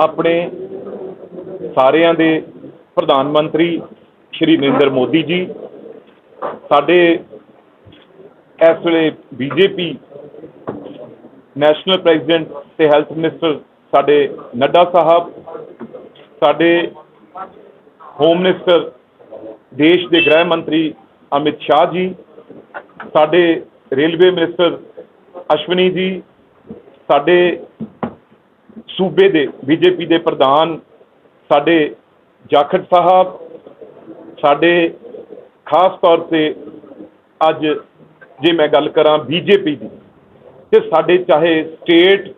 ਆਪਣੇ ਸਾਰਿਆਂ ਦੇ ਪ੍ਰਧਾਨ ਮੰਤਰੀ ਸ਼੍ਰੀ ਨਰਿੰਦਰ ਮੋਦੀ ਜੀ, ਸਾਡੇ ਇਸ ਵੇਲੇ ਬੀਜੇਪੀ ਨੈਸ਼ਨਲ ਪ੍ਰੈਜ਼ੀਡੈਂਟ ਤੇ ਹੈਲਥ ਮਿਨਿਸਟਰ ਸਾਡੇ ਨੱਡਾ ਸਾਹਿਬ, ਸਾਡੇ ਹੋਮ ਮਿਨਿਸਟਰ ਦੇਸ਼ ਦੇ ਗ੍ਰਹਿ ਮੰਤਰੀ ਅਮਿਤ ਸ਼ਾਹ ਜੀ, ਸਾਡੇ ਰੇਲਵੇ ਮਿਨਿਸਟਰ ਅਸ਼ਵਨੀ ਜੀ, ਸਾਡੇ ਸੂਬੇ ਦੇ, ਬੀਜੇਪੀ ਦੇ ਪ੍ਰਧਾਨ ਸਾਡੇ ਜਾਖੜ ਸਾਹਿਬ, ਸਾਡੇ ਖਾਸ ਤੌਰ ਤੇ ਅੱਜ ਜੇ ਮੈਂ ਗੱਲ ਕਰਾਂ ਬੀਜੇਪੀ ਦੀ, ਤੇ ਸਾਡੇ ਚਾਹੇ ਸਟੇਟ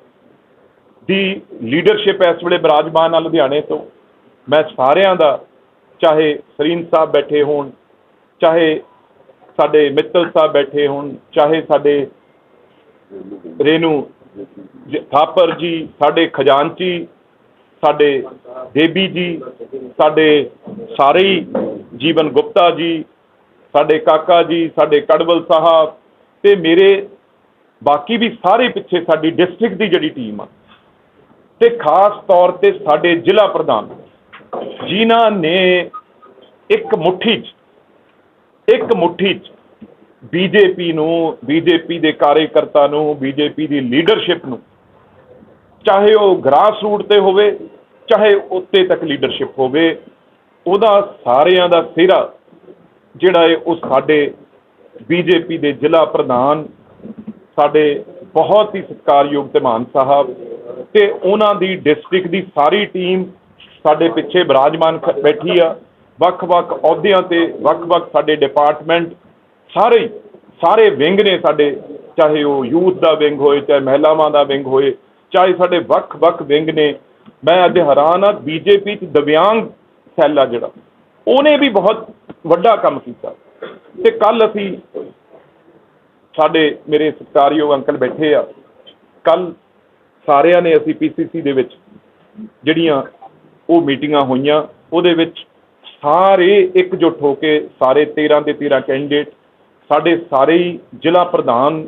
ਦੀ ਲੀਡਰਸ਼ਿਪ ਇਸ ਵੇਲੇ ਬਿਰਾਜਮਾਨ ਆ ਲੁਧਿਆਣੇ ਤੋਂ, ਮੈਂ ਸਾਰਿਆਂ ਦਾ ਚਾਹੇ ਸਰੀਨ ਸਾਹਿਬ ਬੈਠੇ ਹੋਣ, ਚਾਹੇ ਸਾਡੇ ਮਿੱਤਲ ਸਾਹਿਬ ਬੈਠੇ ਹੋਣ, ਚਾਹੇ ਸਾਡੇ ਰੇਨੂ ਥਾਪਰ ਜੀ, ਸਾਡੇ ਖਜ਼ਾਨਚੀ, ਸਾਡੇ ਦੇਬੀ ਜੀ, ਸਾਡੇ ਸਾਰੇ ਜੀਵਨ ਗੁਪਤਾ ਜੀ, ਸਾਡੇ ਕਾਕਾ ਜੀ, ਸਾਡੇ ਕੜਵਲ ਸਾਹਿਬ ਤੇ ਮੇਰੇ ਬਾਕੀ ਵੀ ਸਾਰੇ ਪਿੱਛੇ ਸਾਡੀ ਡਿਸਟ੍ਰਿਕਟ ਦੀ ਜਿਹੜੀ ਟੀਮ ਆ। ਤੇ ਖਾਸ ਤੌਰ ਤੇ ਸਾਡੇ ਜ਼ਿਲ੍ਹਾ ਪ੍ਰਧਾਨ ਜਿਨ੍ਹਾਂ ਨੇ ਇੱਕ ਮੁੱਠੀ 'ਚ, ਇੱਕ ਮੁੱਠੀ 'ਚ ਬੀਜੇਪੀ ਨੂੰ, ਬੀਜੇਪੀ ਦੇ ਕਾਰਜਕਰਤਾ ਨੂੰ, ਬੀਜੇਪੀ ਦੀ ਲੀਡਰਸ਼ਿਪ ਨੂੰ, ਚਾਹੇ ਉਹ ਗ੍ਰਾਸ ਰੂਟ ਤੇ ਹੋਵੇ, ਚਾਹੇ ਉੱਤੇ ਤੱਕ ਲੀਡਰਸ਼ਿਪ ਹੋਵੇ, ਉਹਦਾ ਸਾਰਿਆਂ ਦਾ ਸਿਹਰਾ ਜਿਹੜਾ ਹੈ ਉਹ ਸਾਡੇ ਬੀਜੇਪੀ ਦੇ ਜ਼ਿਲ੍ਹਾ ਪ੍ਰਧਾਨ, ਸਾਡੇ ਬਹੁਤ ਹੀ ਸਤਿਕਾਰਯੋਗ ਧਮਾਨ ਸਾਹਿਬ ਤੇ ਉਹਨਾਂ ਦੀ ਡਿਸਟ੍ਰਿਕਟ ਦੀ ਸਾਰੀ ਟੀਮ ਸਾਡੇ ਪਿੱਛੇ ਬਿਰਾਜਮਾਨ ਬੈਠੀ ਆ। ਵੱਖ-ਵੱਖ ਅਹੁਦਿਆਂ ਤੇ ਵੱਖ-ਵੱਖ ਸਾਡੇ ਡਿਪਾਰਟਮੈਂਟ ਸਾਰੇ ਹੀ, ਸਾਰੇ ਵਿੰਗ ਨੇ ਸਾਡੇ ਚਾਹੇ ਉਹ ਯੂਥ ਦਾ ਵਿੰਗ ਹੋਏ ਚਾਹੇ ਮਹਿਲਾਵਾਂ ਦਾ ਵਿੰਗ ਹੋਏ ਚਾਹੇ ਸਾਡੇ ਵੱਖ-ਵੱਖ ਵਿੰਗ ਨੇ ਮੈਂ ਅੱਜ ਹੈਰਾਨ ਆ ਬੀਜੇਪੀ ਚ ਦਿਵਿਆਂਗ ਸੈੱਲ ਆ ਜਿਹੜਾ। ਉਹਨੇ ਵੀ ਬਹੁਤ ਵੱਡਾ ਕੰਮ ਕੀਤਾ। ਤੇ ਕੱਲ ਅਸੀਂ ਸਾਡੇ ਮੇਰੇ ਸਤਿਕਾਰਯੋਗ ਅੰਕਲ ਬੈਠੇ ਆ। ਕੱਲ ਸਾਰਿਆਂ ਨੇ ਅਸੀਂ ਪੀਸੀਸੀ ਦੇ ਵਿੱਚ ਜਿਹੜੀਆਂ ਉਹ ਮੀਟਿੰਗਾਂ ਹੋਈਆਂ ਉਹਦੇ ਵਿੱਚ ਸਾਰੇ ਇਕਜੁੱਟ ਹੋ ਕੇ ਸਾਰੇ 13 ਦੇ 13 ਕੈਂਡੀਡੇਟ ਸਾਡੇ ਸਾਰੇ ਹੀ ਜ਼ਿਲ੍ਹਾ ਪ੍ਰਧਾਨ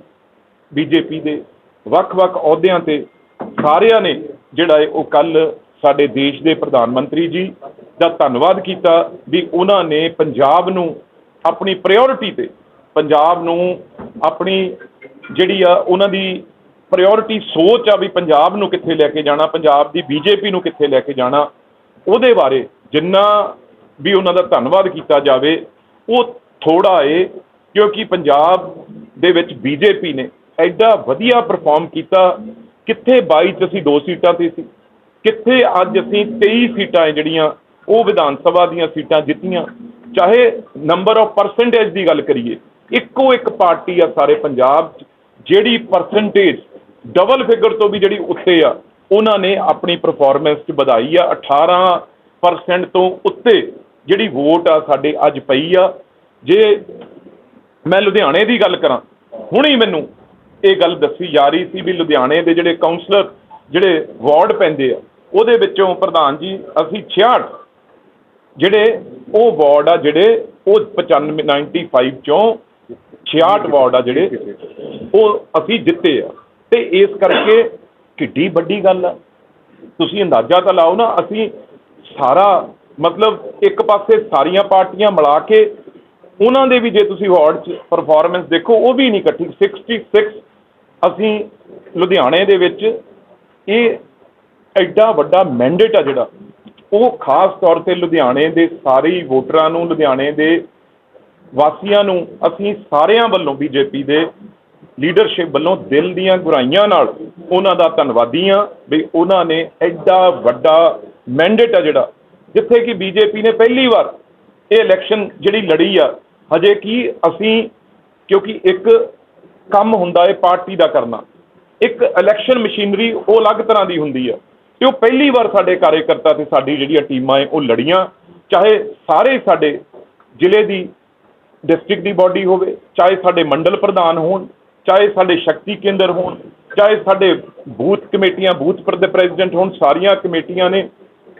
ਬੀਜੇਪੀ ਦੇ ਵੱਖ-ਵੱਖ ਅਹੁਦਿਆਂ ਤੇ ਸਾਰਿਆਂ ਨੇ ਜਿਹੜਾ ਹੈ ਉਹ ਕੱਲ ਸਾਡੇ ਦੇਸ਼ ਦੇ ਪ੍ਰਧਾਨ ਮੰਤਰੀ ਜੀ ਦਾ ਧੰਨਵਾਦ ਕੀਤਾ ਵੀ ਉਹਨਾਂ ਨੇ ਪੰਜਾਬ ਨੂੰ ਆਪਣੀ ਪ੍ਰਾਇੋਰਟੀ ਤੇ, ਪੰਜਾਬ ਨੂੰ ਆਪਣੀ ਜਿਹੜੀ ਆ ਉਹਨਾਂ ਦੀ ਪ੍ਰਾਇੋਰਟੀ ਸੋਚ ਆ ਵੀ ਪੰਜਾਬ ਨੂੰ ਕਿੱਥੇ ਲੈ ਕੇ ਜਾਣਾ, ਪੰਜਾਬ ਦੀ ਬੀਜੇਪੀ ਨੂੰ ਕਿੱਥੇ ਲੈ ਕੇ ਜਾਣਾ, ਉਹਦੇ ਬਾਰੇ ਜਿੰਨਾ ਵੀ ਉਹਨਾਂ ਦਾ ਧੰਨਵਾਦ ਕੀਤਾ ਜਾਵੇ, ਉਹ ਥੋੜਾ ਏ ਕਿਉਂਕਿ ਪੰਜਾਬ ਦੇ ਵਿੱਚ ਬੀਜੇਪੀ ਨੇ ਐਡਾ ਵਧੀਆ ਪਰਫਾਰਮ ਕੀਤਾ। ਕਿੱਥੇ 22 ਚ ਅਸੀਂ ਦੋ ਸੀਟਾਂ ਤੇ ਸੀ। ਕਿੱਥੇ ਅੱਜ ਅਸੀਂ 23 ਸੀਟਾਂ ਹੈ ਜਿਹੜੀਆਂ, ਉਹ ਵਿਧਾਨ ਸਭਾ ਦੀਆਂ ਸੀਟਾਂ ਜਿੱਤੀਆਂ। ਚਾਹੇ ਨੰਬਰ ਆਫ ਪਰਸੈਂਟੇਜ ਦੀ ਗੱਲ ਕਰੀਏ, ਇੱਕੋ ਇੱਕ ਪਾਰਟੀ ਆ ਸਾਰੇ ਪੰਜਾਬ 'ਚ, ਜਿਹੜੀ ਪਰਸੈਂਟੇਜ ਡਬਲ ਫਿਗਰ ਤੋਂ ਵੀ ਜਿਹੜੀ ਉੱਤੇ ਆ, ਉਹਨਾਂ ਨੇ ਆਪਣੀ ਪਰਫਾਰਮੈਂਸ 'ਚ ਵਧਾਈ ਆ। 18% ਤੋਂ ਉੱਤੇ ਜਿਹੜੀ ਵੋਟ ਆ ਸਾਡੇ ਅੱਜ ਪਈ ਆ। ਜੇ ਮੈਂ ਲੁਧਿਆਣੇ ਦੀ ਗੱਲ ਕਰਾਂ। ਹੁਣੀ ਮੈਨੂੰ ਇਹ ਗੱਲ ਦੱਸੀ ਜਾ ਰਹੀ ਸੀ ਵੀ ਲੁਧਿਆਣੇ ਦੇ ਜਿਹੜੇ ਕਾਉਂਸਲਰ ਜਿਹੜੇ ਵਾਰਡ ਪੈਂਦੇ ਆ, ਉਹਦੇ ਵਿੱਚੋਂ ਪ੍ਰਧਾਨ ਜੀ, ਅਸੀਂ 66 ਜਿਹੜੇ ਉਹ ਵਾਰਡ ਆ ਜਿਹੜੇ ਉਹ 95 95 ਚੋਂ 66 ਵਾਰਡ ਆ ਜਿਹੜੇ, ਉਹ ਅਸੀਂ ਜਿੱਤੇ ਆ। ਤੇ ਇਸ ਕਰਕੇ ਕਿੱਡੀ ਵੱਡੀ ਗੱਲ ਆ। ਤੁਸੀਂ ਅੰਦਾਜ਼ਾ ਤਾਂ ਲਾਓ ਨਾ, ਅਸੀਂ ਸਾਰਾ ਮਤਲਬ ਇੱਕ ਪਾਸੇ ਸਾਰੀਆਂ ਪਾਰਟੀਆਂ ਮਿਲਾ ਕੇ ਉਹਨਾਂ ਦੇ ਵੀ ਜੇ ਤੁਸੀਂ ਵਾਰਡ 'ਚ ਪਰਫੋਰਮੈਂਸ ਦੇਖੋ, ਉਹ ਵੀ ਨਹੀਂ ਇਕੱਠੀ। 66 ਅਸੀਂ ਲੁਧਿਆਣੇ ਦੇ ਵਿੱਚ ਇਹ ਐਡਾ ਵੱਡਾ ਮੈਂਡੇਟ ਆ ਜਿਹੜਾ। ਉਹ ਖਾਸ ਤੌਰ ਤੇ ਲੁਧਿਆਣੇ ਦੇ ਸਾਰੇ ਵੋਟਰਾਂ ਨੂੰ, ਲੁਧਿਆਣੇ ਦੇ ਵਾਸੀਆਂ ਨੂੰ ਅਸੀਂ ਸਾਰਿਆਂ ਵੱਲੋਂ, ਬੀਜੇਪੀ ਦੇ ਲੀਡਰਸ਼ਿਪ ਵੱਲੋਂ ਦਿਲ ਦੀਆਂ ਗੁਰਾਈਆਂ ਨਾਲ ਉਹਨਾਂ ਦਾ ਧੰਨਵਾਦੀ ਹਾਂ ਵੀ ਉਹਨਾਂ ਨੇ ਐਡਾ ਵੱਡਾ ਮੈਂਡੇਟ ਆ ਜਿਹੜਾ। ਜਿੱਥੇ ਕਿ ਬੀਜੇਪੀ ਨੇ ਪਹਿਲੀ ਵਾਰ ਇਹ ਇਲੈਕਸ਼ਨ ਜਿਹੜੀ ਲੜੀ ਆ ਹਜੇ ਕੀ ਅਸੀਂ, ਕਿਉਂਕਿ ਇੱਕ ਕੰਮ ਹੁੰਦਾ ਹੈ ਪਾਰਟੀ ਦਾ ਕਰਨਾ। ਇੱਕ ਇਲੈਕਸ਼ਨ ਮਸ਼ੀਨਰੀ ਉਹ ਅਲੱਗ ਤਰ੍ਹਾਂ ਦੀ ਹੁੰਦੀ ਆ। ਤੇ ਉਹ ਪਹਿਲੀ ਵਾਰ ਸਾਡੇ ਕਾਰਜਕਰਤਾ ਤੇ ਸਾਡੀ ਜਿਹੜੀਆਂ ਟੀਮਾਂ ਹੈ, ਉਹ ਲੜੀਆਂ। ਚਾਹੇ ਸਾਰੇ ਸਾਡੇ ਜ਼ਿਲ੍ਹੇ ਦੀ ਡਿਸਟ੍ਰਿਕਟ ਦੀ ਬਾਡੀ ਹੋਵੇ, ਚਾਹੇ ਸਾਡੇ ਮੰਡਲ ਪ੍ਰਧਾਨ ਹੋਣ, ਚਾਹੇ ਸਾਡੇ ਸ਼ਕਤੀ ਕੇਂਦਰ ਹੋਣ, ਚਾਹੇ ਸਾਡੇ ਬੂਥ ਕਮੇਟੀਆਂ, ਬੂਥ ਦੇ ਪ੍ਰੈਜ਼ੀਡੈਂਟ ਹੋਣ, ਸਾਰੀਆਂ ਕਮੇਟੀਆਂ ਨੇ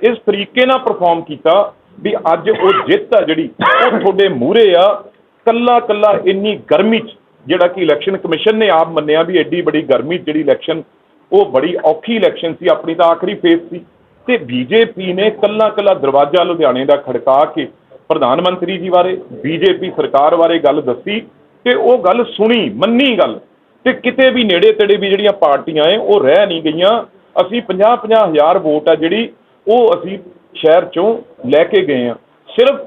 ਇਸ ਤਰੀਕੇ ਨਾਲ ਪਰਫਾਰਮ ਕੀਤਾ ਵੀ ਅੱਜ ਉਹ ਜਿੱਤ ਆ ਜਿਹੜੀ, ਉਹ ਤੁਹਾਡੇ ਮੂਹਰੇ ਆ। ਕੱਲਾ ਕੱਲਾ ਇੰਨੀ ਗਰਮੀ 'ਚ, ਜਿਹੜਾ ਕਿ ਇਲੈਕਸ਼ਨ ਕਮਿਸ਼ਨ ਨੇ ਆਪ ਮੰਨਿਆ ਵੀ ਐਡੀ ਬੜੀ ਗਰਮੀ 'ਚ ਜਿਹੜੀ ਇਲੈਕਸ਼ਨ ਉਹ ਬੜੀ ਔਖੀ ਇਲੈਕਸ਼ਨ ਸੀ, ਆਪਣੀ ਤਾਂ ਆਖਰੀ ਫੇਸ ਸੀ। ਤੇ ਬੀਜੇਪੀ ਨੇ ਕੱਲਾ ਕੱਲਾ ਦਰਵਾਜ਼ਾ ਲੁਧਿਆਣੇ ਦਾ ਖੜਕਾ ਕੇ ਪ੍ਰਧਾਨ ਮੰਤਰੀ ਜੀ ਬਾਰੇ, ਬੀਜੇਪੀ ਸਰਕਾਰ ਬਾਰੇ ਗੱਲ ਦੱਸੀ ਤੇ ਉਹ ਗੱਲ ਸੁਣੀ, ਮੰਨੀ ਗੱਲ। ਤੇ ਕਿਤੇ ਵੀ ਨੇੜੇ ਤੇੜੇ ਵੀ ਜਿਹੜੀਆਂ ਪਾਰਟੀਆਂ ਐ, ਉਹ ਰਹਿ ਨਹੀਂ ਗਈਆਂ। ਅਸੀਂ 50 50 ਹਜ਼ਾਰ ਵੋਟ ਆ ਜਿਹੜੀ, ਉਹ ਅਸੀਂ ਸ਼ਹਿਰ ਚੋਂ ਲੈ ਕੇ ਗਏ ਆ ਸਿਰਫ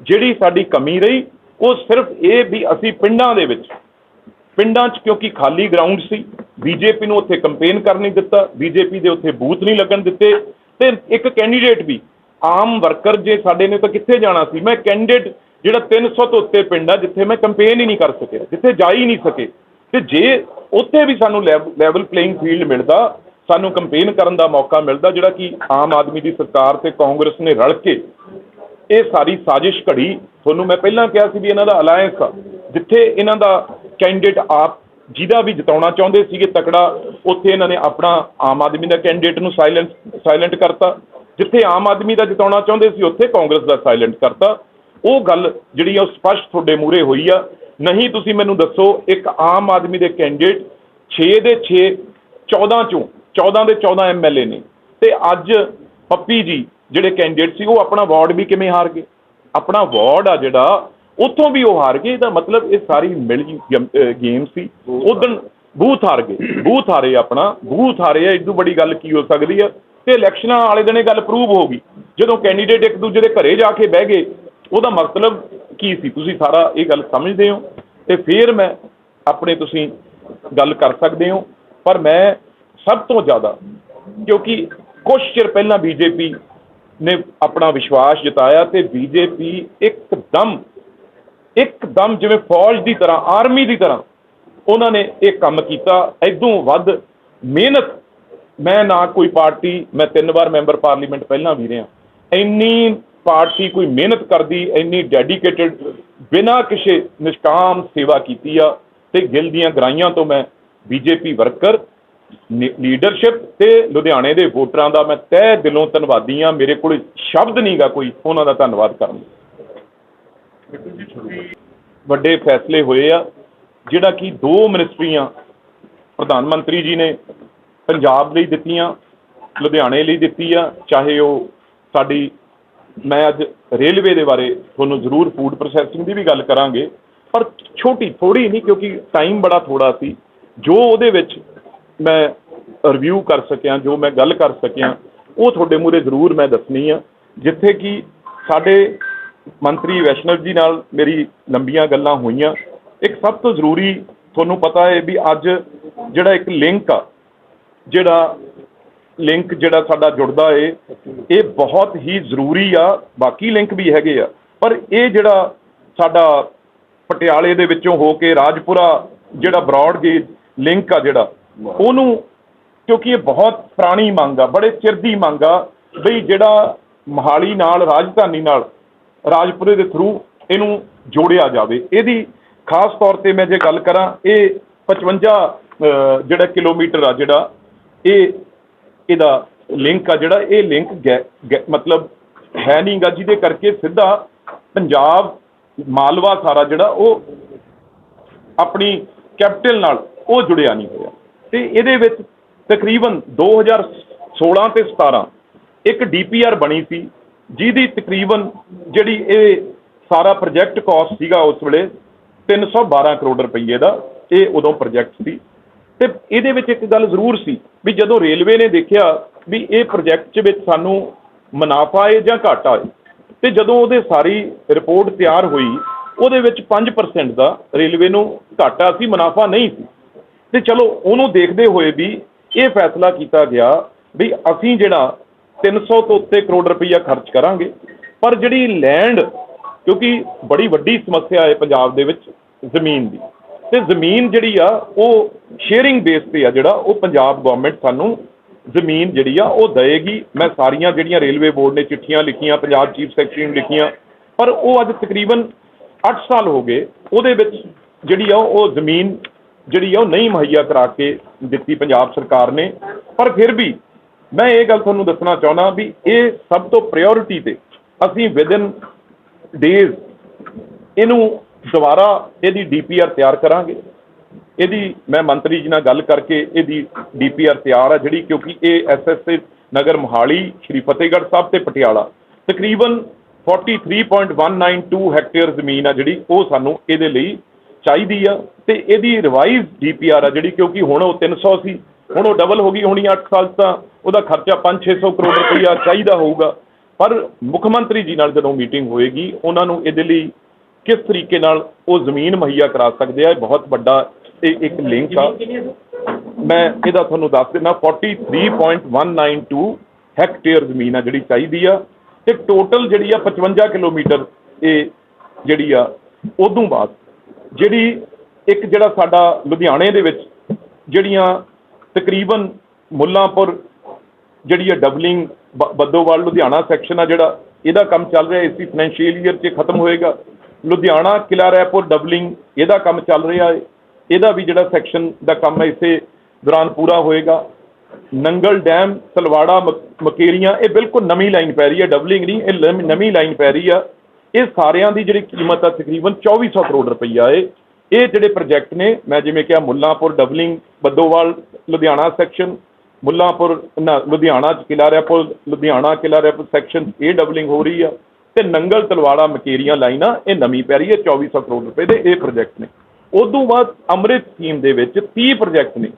ਜਿਹੜੀ ਸਾਡੀ ਕਮੀ ਰਹੀ, ਉਹ ਸਿਰਫ ਇਹ ਵੀ ਅਸੀਂ ਪਿੰਡਾਂ ਦੇ ਵਿੱਚ, ਪਿੰਡਾਂ 'ਚ ਕਿਉਂਕਿ ਖਾਲੀ ਗਰਾਊਂਡ ਸੀ, ਬੀਜੇਪੀ ਨੂੰ ਉੱਥੇ ਕੰਪੇਨ ਕਰਨ ਨਹੀਂ ਦਿੱਤਾ, ਬੀਜੇਪੀ ਦੇ ਉੱਥੇ ਬੂਥ ਨਹੀਂ ਲੱਗਣ ਦਿੱਤੇ, ਤੇ ਇੱਕ ਕੈਂਡੀਡੇਟ ਵੀ, ਆਮ ਵਰਕਰ ਜੇ ਸਾਡੇ ਨੇ ਤਾਂ ਕਿੱਥੇ ਜਾਣਾ ਸੀ? ਮੈਂ ਕੈਂਡੀਡੇਟ ਜਿਹੜਾ 300 ਤੋਂ ਉੱਤੇ ਪਿੰਡ ਆ, ਜਿੱਥੇ ਮੈਂ ਕੰਪੇਨ ਹੀ ਨਹੀਂ ਕਰ ਸਕਿਆ, ਜਿੱਥੇ ਜਾ ਹੀ ਨਹੀਂ ਸਕੇ। ਤੇ ਜੇ ਉੱਥੇ ਵੀ ਸਾਨੂੰ ਲੈਵਲ ਪਲੇਇੰਗ ਫੀਲਡ ਮਿਲਦਾ ਸਾਨੂੰ ਕੰਪੇਨ ਕਰਨ ਦਾ ਮੌਕਾ ਮਿਲਦਾ, ਜਿਹੜਾ ਕਿ ਆਮ ਆਦਮੀ ਦੀ ਸਰਕਾਰ ਤੇ ਕਾਂਗਰਸ ਨੇ ਰਲ ਕੇ ਇਹ ਸਾਰੀ ਸਾਜ਼ਿਸ਼ ਘੜੀ। ਤੁਹਾਨੂੰ ਮੈਂ ਪਹਿਲਾਂ ਕਿਹਾ ਸੀ ਵੀ ਇਹਨਾਂ ਦਾ ਅਲਾਈਅੰਸ ਆ, ਜਿੱਥੇ ਇਹਨਾਂ ਦਾ ਕੈਂਡੀਡੇਟ ਆਪ ਜਿਹਦਾ ਵੀ ਜਿਤਾਉਣਾ ਚਾਹੁੰਦੇ ਸੀਗੇ ਤਕੜਾ, ਉੱਥੇ ਇਹਨਾਂ ਨੇ ਆਪਣਾ ਆਮ ਆਦਮੀ ਦਾ ਕੈਂਡੀਡੇਟ ਨੂੰ ਸਾਇਲੈਂਟ ਸਾਇਲੈਂਟ ਕਰਤਾ। ਜਿੱਥੇ ਆਮ ਆਦਮੀ ਦਾ ਜਿਤਾਉਣਾ ਚਾਹੁੰਦੇ ਸੀ, ਉੱਥੇ ਕਾਂਗਰਸ ਦਾ ਸਾਇਲੈਂਟ ਕਰਤਾ। ਉਹ ਗੱਲ ਜਿਹੜੀ ਆ, ਉਹ ਸਪਸ਼ਟ ਤੁਹਾਡੇ ਮੂਹਰੇ ਹੋਈ ਆ। ਨਹੀਂ, ਤੁਸੀਂ ਮੈਨੂੰ ਦੱਸੋ, ਇੱਕ ਆਮ ਆਦਮੀ ਦੇ ਕੈਂਡੀਡੇਟ 6 ਦੇ 6 14 ਚੋਂ 14 ਦੇ 14 ਐਮਐਲਏ ਨੇ। ਤੇ ਅੱਜ ਪੱਪੀ ਜੀ, ਜਿਹੜੇ ਕੈਂਡੀਡੇਟ ਸੀ, ਉਹ ਆਪਣਾ ਵਾਰਡ ਵੀ ਕਿਵੇਂ ਹਾਰ ਗਏ? ਆਪਣਾ ਵਾਰਡ ਆ ਜਿਹੜਾ, ਉੱਥੋਂ ਵੀ ਉਹ ਹਾਰ ਗਏ। ਇਹਦਾ ਮਤਲਬ ਇਹ ਸਾਰੀ ਮਿਲ ਗੇਮ ਸੀ। ਉਦੋਂ ਬੂਥ ਹਾਰ ਗਏ। ਬੂਥ ਹਾਰੇ ਆਪਣਾ। ਬੂਥ ਹਾਰੇ ਆ ਇਦੋਂ ਬੜੀ ਗੱਲ ਕੀ ਹੋ ਸਕਦੀ ਆ। ਤੇ ਇਲੈਕਸ਼ਨਾਂ ਵਾਲੇ ਦਿਨ ਇਹ ਗੱਲ ਪ੍ਰੂਵ ਹੋ ਗਈ। ਜਦੋਂ ਕੈਂਡੀਡੇਟ ਇੱਕ ਦੂਜੇ ਦੇ ਘਰੇ ਜਾ ਕੇ ਬਹਿ ਗਏ, ਉਹਦਾ ਮਤਲਬ ਕੀ ਸੀ? ਤੁਸੀਂ ਸਾਰਾ ਇਹ ਗੱਲ ਸਮਝਦੇ ਹੋ। ਤੇ ਫਿਰ ਮੈਂ ਆਪਣੇ ਤੁਸੀਂ ਗੱਲ ਕਰ ਸਕਦੇ ਹੋ। ਪਰ ਮੈਂ ਸਭ ਤੋਂ ਜ਼ਿਆਦਾ, ਕਿਉਂਕਿ ਕੁਝ ਚਿਰ ਪਹਿਲਾਂ ਬੀਜੇਪੀ ਨੇ ਆਪਣਾ ਵਿਸ਼ਵਾਸ ਜਤਾਇਆ ਤੇ ਬੀਜੇਪੀ ਇੱਕਦਮ ਇੱਕਦਮ ਜਿਵੇਂ ਫੌਜ ਦੀ ਤਰ੍ਹਾਂ, ਆਰਮੀ ਦੀ ਤਰ੍ਹਾਂ ਉਹਨਾਂ ਨੇ ਇਹ ਕੰਮ ਕੀਤਾ। ਐਦੋਂ ਵੱਧ ਮਿਹਨਤ, ਮੈਂ ਨਾ ਕੋਈ ਪਾਰਟੀ, ਮੈਂ ਤਿੰਨ ਵਾਰ ਮੈਂਬਰ ਪਾਰਲੀਮੈਂਟ ਪਹਿਲਾਂ ਵੀ ਰਿਹਾ। ਇੰਨੀ ਪਾਰਟੀ ਕੋਈ ਮਿਹਨਤ ਕਰਦੀ, ਇੰਨੀ ਡੈਡੀਕੇਟਿਡ, ਬਿਨਾਂ ਕਿਸੇ ਨਿਸ਼ਕਾਮ ਸੇਵਾ ਕੀਤੀ ਆ ਤੇ ਗਿਲ ਦੀਆਂ ਗਰਾਈਆਂ ਤੋਂ ਮੈਂ ਬੀਜੇਪੀ ਵਰਕਰ ਲੀਡਰਸ਼ਿਪ ਤੇ ਲੁਧਿਆਣੇ ਦੇ ਵੋਟਰਾਂ ਦਾ ਮੈਂ ਤਹਿ ਦਿਲੋਂ ਧੰਨਵਾਦੀ ਆ ਮੇਰੇ ਕੋਲ ਸ਼ਬਦ ਨਹੀਂਗਾ ਕੋਈ। ਉਹਨਾਂ ਦਾ ਧੰਨਵਾਦ ਕਰਨ ਵੱਡੇ ਫੈਸਲੇ ਹੋਏ ਆ, ਜਿਹੜਾ ਕਿ ਦੋ ਮਿਨਿਸਟਰੀਆਂ ਪ੍ਰਧਾਨ ਮੰਤਰੀ ਜੀ ਨੇ ਪੰਜਾਬ ਲਈ ਦਿੱਤੀਆਂ, ਲੁਧਿਆਣੇ ਲਈ ਦਿੱਤੀ ਆ। ਚਾਹੇ ਉਹ ਸਾਡੀ, ਮੈਂ ਅੱਜ ਰੇਲਵੇ ਦੇ ਬਾਰੇ ਤੁਹਾਨੂੰ ਜ਼ਰੂਰ ਫੂਡ ਪ੍ਰੋਸੈਸਿੰਗ ਦੀ ਵੀ ਗੱਲ ਕਰਾਂਗੇ। ਪਰ ਛੋਟੀ ਥੋੜੀ ਨਹੀਂ, ਕਿਉਂਕਿ ਟਾਈਮ ਬੜਾ ਥੋੜਾ ਸੀ। ਜੋ ਉਹਦੇ ਵਿੱਚ ਮੈਂ ਰਿਵਿਊ ਕਰ ਸਕਿਆ, ਜੋ ਮੈਂ ਗੱਲ ਕਰ ਸਕਿਆ, ਉਹ ਤੁਹਾਡੇ ਮੂਹਰੇ ਜ਼ਰੂਰ ਮੈਂ ਦੱਸਣੀ ਆ। ਜਿੱਥੇ ਕਿ ਸਾਡੇ ਮੰਤਰੀ ਵੈਸ਼ਨਵ ਜੀ ਨਾਲ ਮੇਰੀ ਲੰਬੀਆਂ ਗੱਲਾਂ ਹੋਈਆਂ। ਇੱਕ ਸਭ ਤੋਂ ਜ਼ਰੂਰੀ ਤੁਹਾਨੂੰ ਪਤਾ ਹੈ ਵੀ ਅੱਜ ਜਿਹੜਾ ਇੱਕ ਲਿੰਕ ਆ, ਜਿਹੜਾ ਲਿੰਕ ਜਿਹੜਾ ਸਾਡਾ ਜੁੜਦਾ ਏ, ਇਹ ਬਹੁਤ ਹੀ ਜ਼ਰੂਰੀ ਆ, ਬਾਕੀ ਲਿੰਕ ਵੀ ਹੈਗੇ ਆ। ਪਰ ਇਹ ਜਿਹੜਾ ਸਾਡਾ ਪਟਿਆਲੇ ਦੇ ਵਿੱਚੋਂ ਹੋ ਕੇ ਰਾਜਪੁਰਾ ਜਿਹੜਾ ਬ੍ਰੌਡ ਗੇਜ ਲਿੰਕ ਆ ਜਿਹੜਾ ਉਹਨੂੰ, ਕਿਉਂਕਿ ਇਹ ਬਹੁਤ ਪੁਰਾਣੀ ਮੰਗ ਆ, ਬੜੇ ਚਿਰ ਦੀ ਮੰਗ ਆ, ਬਈ ਜਿਹੜਾ ਮਹਾਲੀ ਨਾਲ, ਰਾਜਧਾਨੀ ਨਾਲ, ਰਾਜਪੁਰੇ ਦੇ ਥਰੂ ਇਹਨੂੰ ਜੋੜਿਆ ਜਾਵੇ। ਇਹਦੀ ਖਾਸ ਤੌਰ ਤੇ ਮੈਂ ਜੇ ਗੱਲ ਕਰਾਂ, ਇਹ 55 ਜਿਹੜਾ ਕਿਲੋਮੀਟਰ ਆ, ਜਿਹੜਾ ਇਹ, ਇਹਦਾ ਲਿੰਕ ਆ, ਜਿਹੜਾ ਇਹ ਲਿੰਕ ਮਤਲਬ ਹੈ ਨਹੀਂਗਾ, ਜਿਹਦੇ ਕਰਕੇ ਸਿੱਧਾ ਪੰਜਾਬ, ਮਾਲਵਾ ਸਾਰਾ ਜਿਹੜਾ ਉਹ ਆਪਣੀ ਕੈਪੀਟਲ ਨਾਲ ਉਹ ਜੁੜਿਆ ਨਹੀਂ ਹੋਇਆ। ਤੇ ਇਹਦੇ ਵਿੱਚ ਤਕਰੀਬਨ 2016 ਤੇ 17 ਇੱਕ ਡੀਪੀਆਰ ਬਣੀ ਸੀ, ਜਿਹਦੀ ਤਕਰੀਬਨ ਜਿਹੜੀ ਇਹ ਸਾਰਾ ਪ੍ਰੋਜੈਕਟ ਕਾਸਟ ਸੀਗਾ ਉਸ ਵੇਲੇ 312 ਕਰੋੜ ਰੁਪਏ ਦਾ, ਇਹ ਉਦੋਂ ਪ੍ਰੋਜੈਕਟ ਸੀ। ਤੇ ਇਹਦੇ ਵਿੱਚ ਇੱਕ ਗੱਲ ਜ਼ਰੂਰ ਸੀ ਵੀ ਜਦੋਂ ਰੇਲਵੇ ਨੇ ਦੇਖਿਆ ਵੀ ਇਹ ਪ੍ਰੋਜੈਕਟ 'ਚ ਵਿੱਚ ਸਾਨੂੰ ਮੁਨਾਫਾ ਹੈ ਜਾਂ ਘਾਟਾ ਹੈ ਤੇ ਜਦੋਂ ਉਹਦੇ ਸਾਰੀ ਰਿਪੋਰਟ ਤਿਆਰ ਹੋਈ, ਉਹਦੇ ਵਿੱਚ 5% ਦਾ ਰੇਲਵੇ ਨੂੰ ਘਾਟਾ ਸੀ, ਮੁਨਾਫਾ ਨਹੀਂ ਸੀ। ਤੇ ਚਲੋ ਉਹਨੂੰ ਦੇਖਦੇ ਹੋਏ ਵੀ ਇਹ ਫੈਸਲਾ ਕੀਤਾ ਗਿਆ ਵੀ ਅਸੀਂ ਜਿਹੜਾ 300 ਤੋਂ ਉੱਤੇ ਕਰੋੜ ਰੁਪਈਆ ਖਰਚ ਕਰਾਂਗੇ। ਪਰ ਜਿਹੜੀ ਲੈਂਡ ਕਿਉਂਕਿ ਬੜੀ ਵੱਡੀ ਸਮੱਸਿਆ ਹੈ ਪੰਜਾਬ ਦੇ ਵਿੱਚ ਜ਼ਮੀਨ ਦੀ। ਤੇ ਜ਼ਮੀਨ ਜਿਹੜੀ ਆ, ਉਹ ਸ਼ੇਅਰਿੰਗ ਬੇਸ ਤੇ ਆ ਜਿਹੜਾ, ਉਹ ਪੰਜਾਬ ਗਵਰਨਮੈਂਟ ਸਾਨੂੰ ਜ਼ਮੀਨ ਜਿਹੜੀ ਆ, ਉਹ ਦੇਏਗੀ ਮੈਂ ਸਾਰੀਆਂ ਜਿਹੜੀਆਂ ਰੇਲਵੇ ਬੋਰਡ ਨੇ ਚਿੱਠੀਆਂ ਲਿਖੀਆਂ, ਪੰਜਾਬ ਚੀਫ ਸੈਕਟਰੀ ਨੂੰ ਲਿਖੀਆਂ, ਪਰ ਉਹ ਅੱਜ ਤਕਰੀਬਨ 8 ਸਾਲ ਹੋ ਗਏ। ਉਹਦੇ ਵਿੱਚ ਜਿਹੜੀ ਆ, ਉਹ ਜ਼ਮੀਨ ਜਿਹੜੀ ਆ ਉਹ ਨਹੀਂ ਮੁਹੱਈਆ ਕਰਾ ਕੇ ਦਿੱਤੀ ਪੰਜਾਬ ਸਰਕਾਰ ਨੇ। ਪਰ ਫਿਰ ਵੀ ਮੈਂ ਇਹ ਗੱਲ ਤੁਹਾਨੂੰ ਦੱਸਣਾ ਚਾਹੁੰਦਾ ਵੀ ਇਹ ਸਭ ਤੋਂ ਪ੍ਰਾਇੋਰਟੀ ਤੇ ਅਸੀਂ ਵਿਦਨ ਡੇਜ਼ ਇਹਨੂੰ ਦੁਬਾਰਾ ਇਹਦੀ ਡੀਪੀਆਰ ਤਿਆਰ ਕਰਾਂਗੇ। ਇਹਦੀ ਮੈਂ ਮੰਤਰੀ ਜੀ ਨਾਲ ਗੱਲ ਕਰਕੇ ਇਹਦੀ ਡੀਪੀਆਰ ਤਿਆਰ ਆ ਜਿਹੜੀ ਕਿਉਂਕਿ ਇਹ ਐਸਐਸਏ ਨਗਰ ਮੋਹਾਲੀ, ਸ਼੍ਰੀ ਫਤਿਹਗੜ੍ਹ ਸਾਹਿਬ ਤੇ ਪਟਿਆਲਾ। ਤਕਰੀਬਨ 43.192 ਹੈਕਟੇਅਰ ਜ਼ਮੀਨ ਆ ਜਿਹੜੀ ਉਹ ਸਾਨੂੰ ਇਹਦੇ ਲਈ ਚਾਹੀਦੀ ਆ ਤੇ ਇਹਦੀ ਰਿਵਾਈਜ਼ ਡੀਪੀਆਰ ਆ ਜਿਹੜੀ ਕਿਉਂਕਿ ਹੁਣ ਉਹ 300 ਸੀ ਹੁਣ ਉਹ ਡਬਲ ਹੋ ਗਈ ਹੋਣੀ 8 ਸਾਲ ਤਾਂ ਉਹਦਾ ਖਰਚਾ 5-600 ਕਰੋੜ ਰੁਪਈਆ ਚਾਹੀਦਾ ਹੋਊਗਾ। ਪਰ ਮੁੱਖ ਮੰਤਰੀ ਜੀ ਨਾਲ ਜਦੋਂ ਮੀਟਿੰਗ ਹੋਏਗੀ, ਉਹਨਾਂ ਨੂੰ ਇਹਦੇ ਲਈ ਕਿਸ ਤਰੀਕੇ ਨਾਲ ਉਹ ਜ਼ਮੀਨ ਮੁਹੱਈਆ ਕਰਾ ਸਕਦੇ ਆ? ਇਹ ਬਹੁਤ ਵੱਡਾ ਇਹ ਇੱਕ ਲਿੰਕ ਆ। ਮੈਂ ਇਹਦਾ ਤੁਹਾਨੂੰ ਦੱਸ ਦਿੰਦਾ 43.192 ਹੈਕਟੇਅਰ ਜ਼ਮੀਨ ਆ ਜਿਹੜੀ ਚਾਹੀਦੀ ਆ। ਤੇ ਟੋਟਲ ਜਿਹੜੀ ਆ 55 ਕਿਲੋਮੀਟਰ ਇਹ ਜਿਹੜੀ ਆ ਉਦੋਂ ਬਾਅਦ ਜਿਹੜੀ ਇੱਕ ਜਿਹੜਾ ਸਾਡਾ ਲੁਧਿਆਣੇ ਦੇ ਵਿੱਚ ਜਿਹੜੀਆਂ ਤਕਰੀਬਨ ਮੁੱਲਾਂਪੁਰ ਜਿਹੜੀ ਆ ਡਬਲਿੰਗ ਬ- ਬੱਦੋਵਾਲ ਲੁਧਿਆਣਾ ਸੈਕਸ਼ਨ ਆ ਜਿਹੜਾ, ਇਹਦਾ ਕੰਮ ਚੱਲ ਰਿਹਾ ਇਸੀ ਫਾਈਨੈਂਸ਼ੀਅਲ ਈਅਰ 'ਚ ਖਤਮ ਹੋਏਗਾ। ਲੁਧਿਆਣਾ, ਕਿਲਾ ਰੈਪੁਰ ਡਬਲਿੰਗ ਇਹਦਾ ਕੰਮ ਚੱਲ ਰਿਹਾ ਹੈ ਇਹਦਾ ਵੀ ਜਿਹੜਾ ਸੈਕਸ਼ਨ ਦਾ ਕੰਮ ਹੈ, ਇਸੇ ਦੌਰਾਨ ਪੂਰਾ ਹੋਏਗਾ। ਨੰਗਲ ਡੈਮ, ਸਲਵਾੜਾ ਮ- ਮਕੇਰੀਆਂ, ਇਹ ਬਿਲਕੁਲ ਨਵੀਂ ਲਾਈਨ ਪੈ ਰਹੀ ਹੈ ਡਬਲਿੰਗ ਨਹੀਂ, ਇਹ ਲੰਮ- ਨਵੀਂ ਲਾਈਨ ਪੈ ਰਹੀ ਆ। ਇਹ ਸਾਰਿਆਂ ਦੀ ਜਿਹੜੀ ਕੀਮਤ ਆ ਤਕਰੀਬਨ 2400 ਕਰੋੜ ਰੁਪਈਆ ਏ। ਇਹ ਜਿਹੜੇ ਪ੍ਰੋਜੈਕਟ ਨੇ, ਮੈਂ ਜਿਵੇਂ ਕਿਹਾ ਮੁੱਲਾਂਪੁਰ, ਡਬਲਿੰਗ, ਬੱਦੋਵਾਲ, ਲੁਧਿਆਣਾ ਸੈਕਸ਼ਨ ਮੁੱਲਾਂਪੁਰ, ਨਾ, ਲੁਧਿਆਣਾ ਚ ਕਿਲਾ ਰੈਪੁਰ ਲੁਧਿਆਣਾ ਕਿਲਾ ਰੈਪੁਰ ਸੈਕਸ਼ਨ ਇਹ ਡਬਲਿੰਗ ਹੋ ਰਹੀ ਆ। ਤੇ ਨੰਗਲ, ਤਲਵਾੜਾ, ਮਕੇਰੀਆਂ ਲਾਈਨਾਂ, ਇਹ ਨਵੀਂ ਪੈ ਰਹੀ ਹੈ 2400 ਕਰੋੜ ਰੁਪਏ ਦੇ ਇਹ ਪ੍ਰੋਜੈਕਟ ਨੇ। ਉਦੋਂ ਬਾਅਦ ਅੰਮ੍ਰਿਤ ਸਕੀਮ ਦੇ ਵਿੱਚ 30 ਪ੍ਰੋਜੈਕਟ ਨੇ।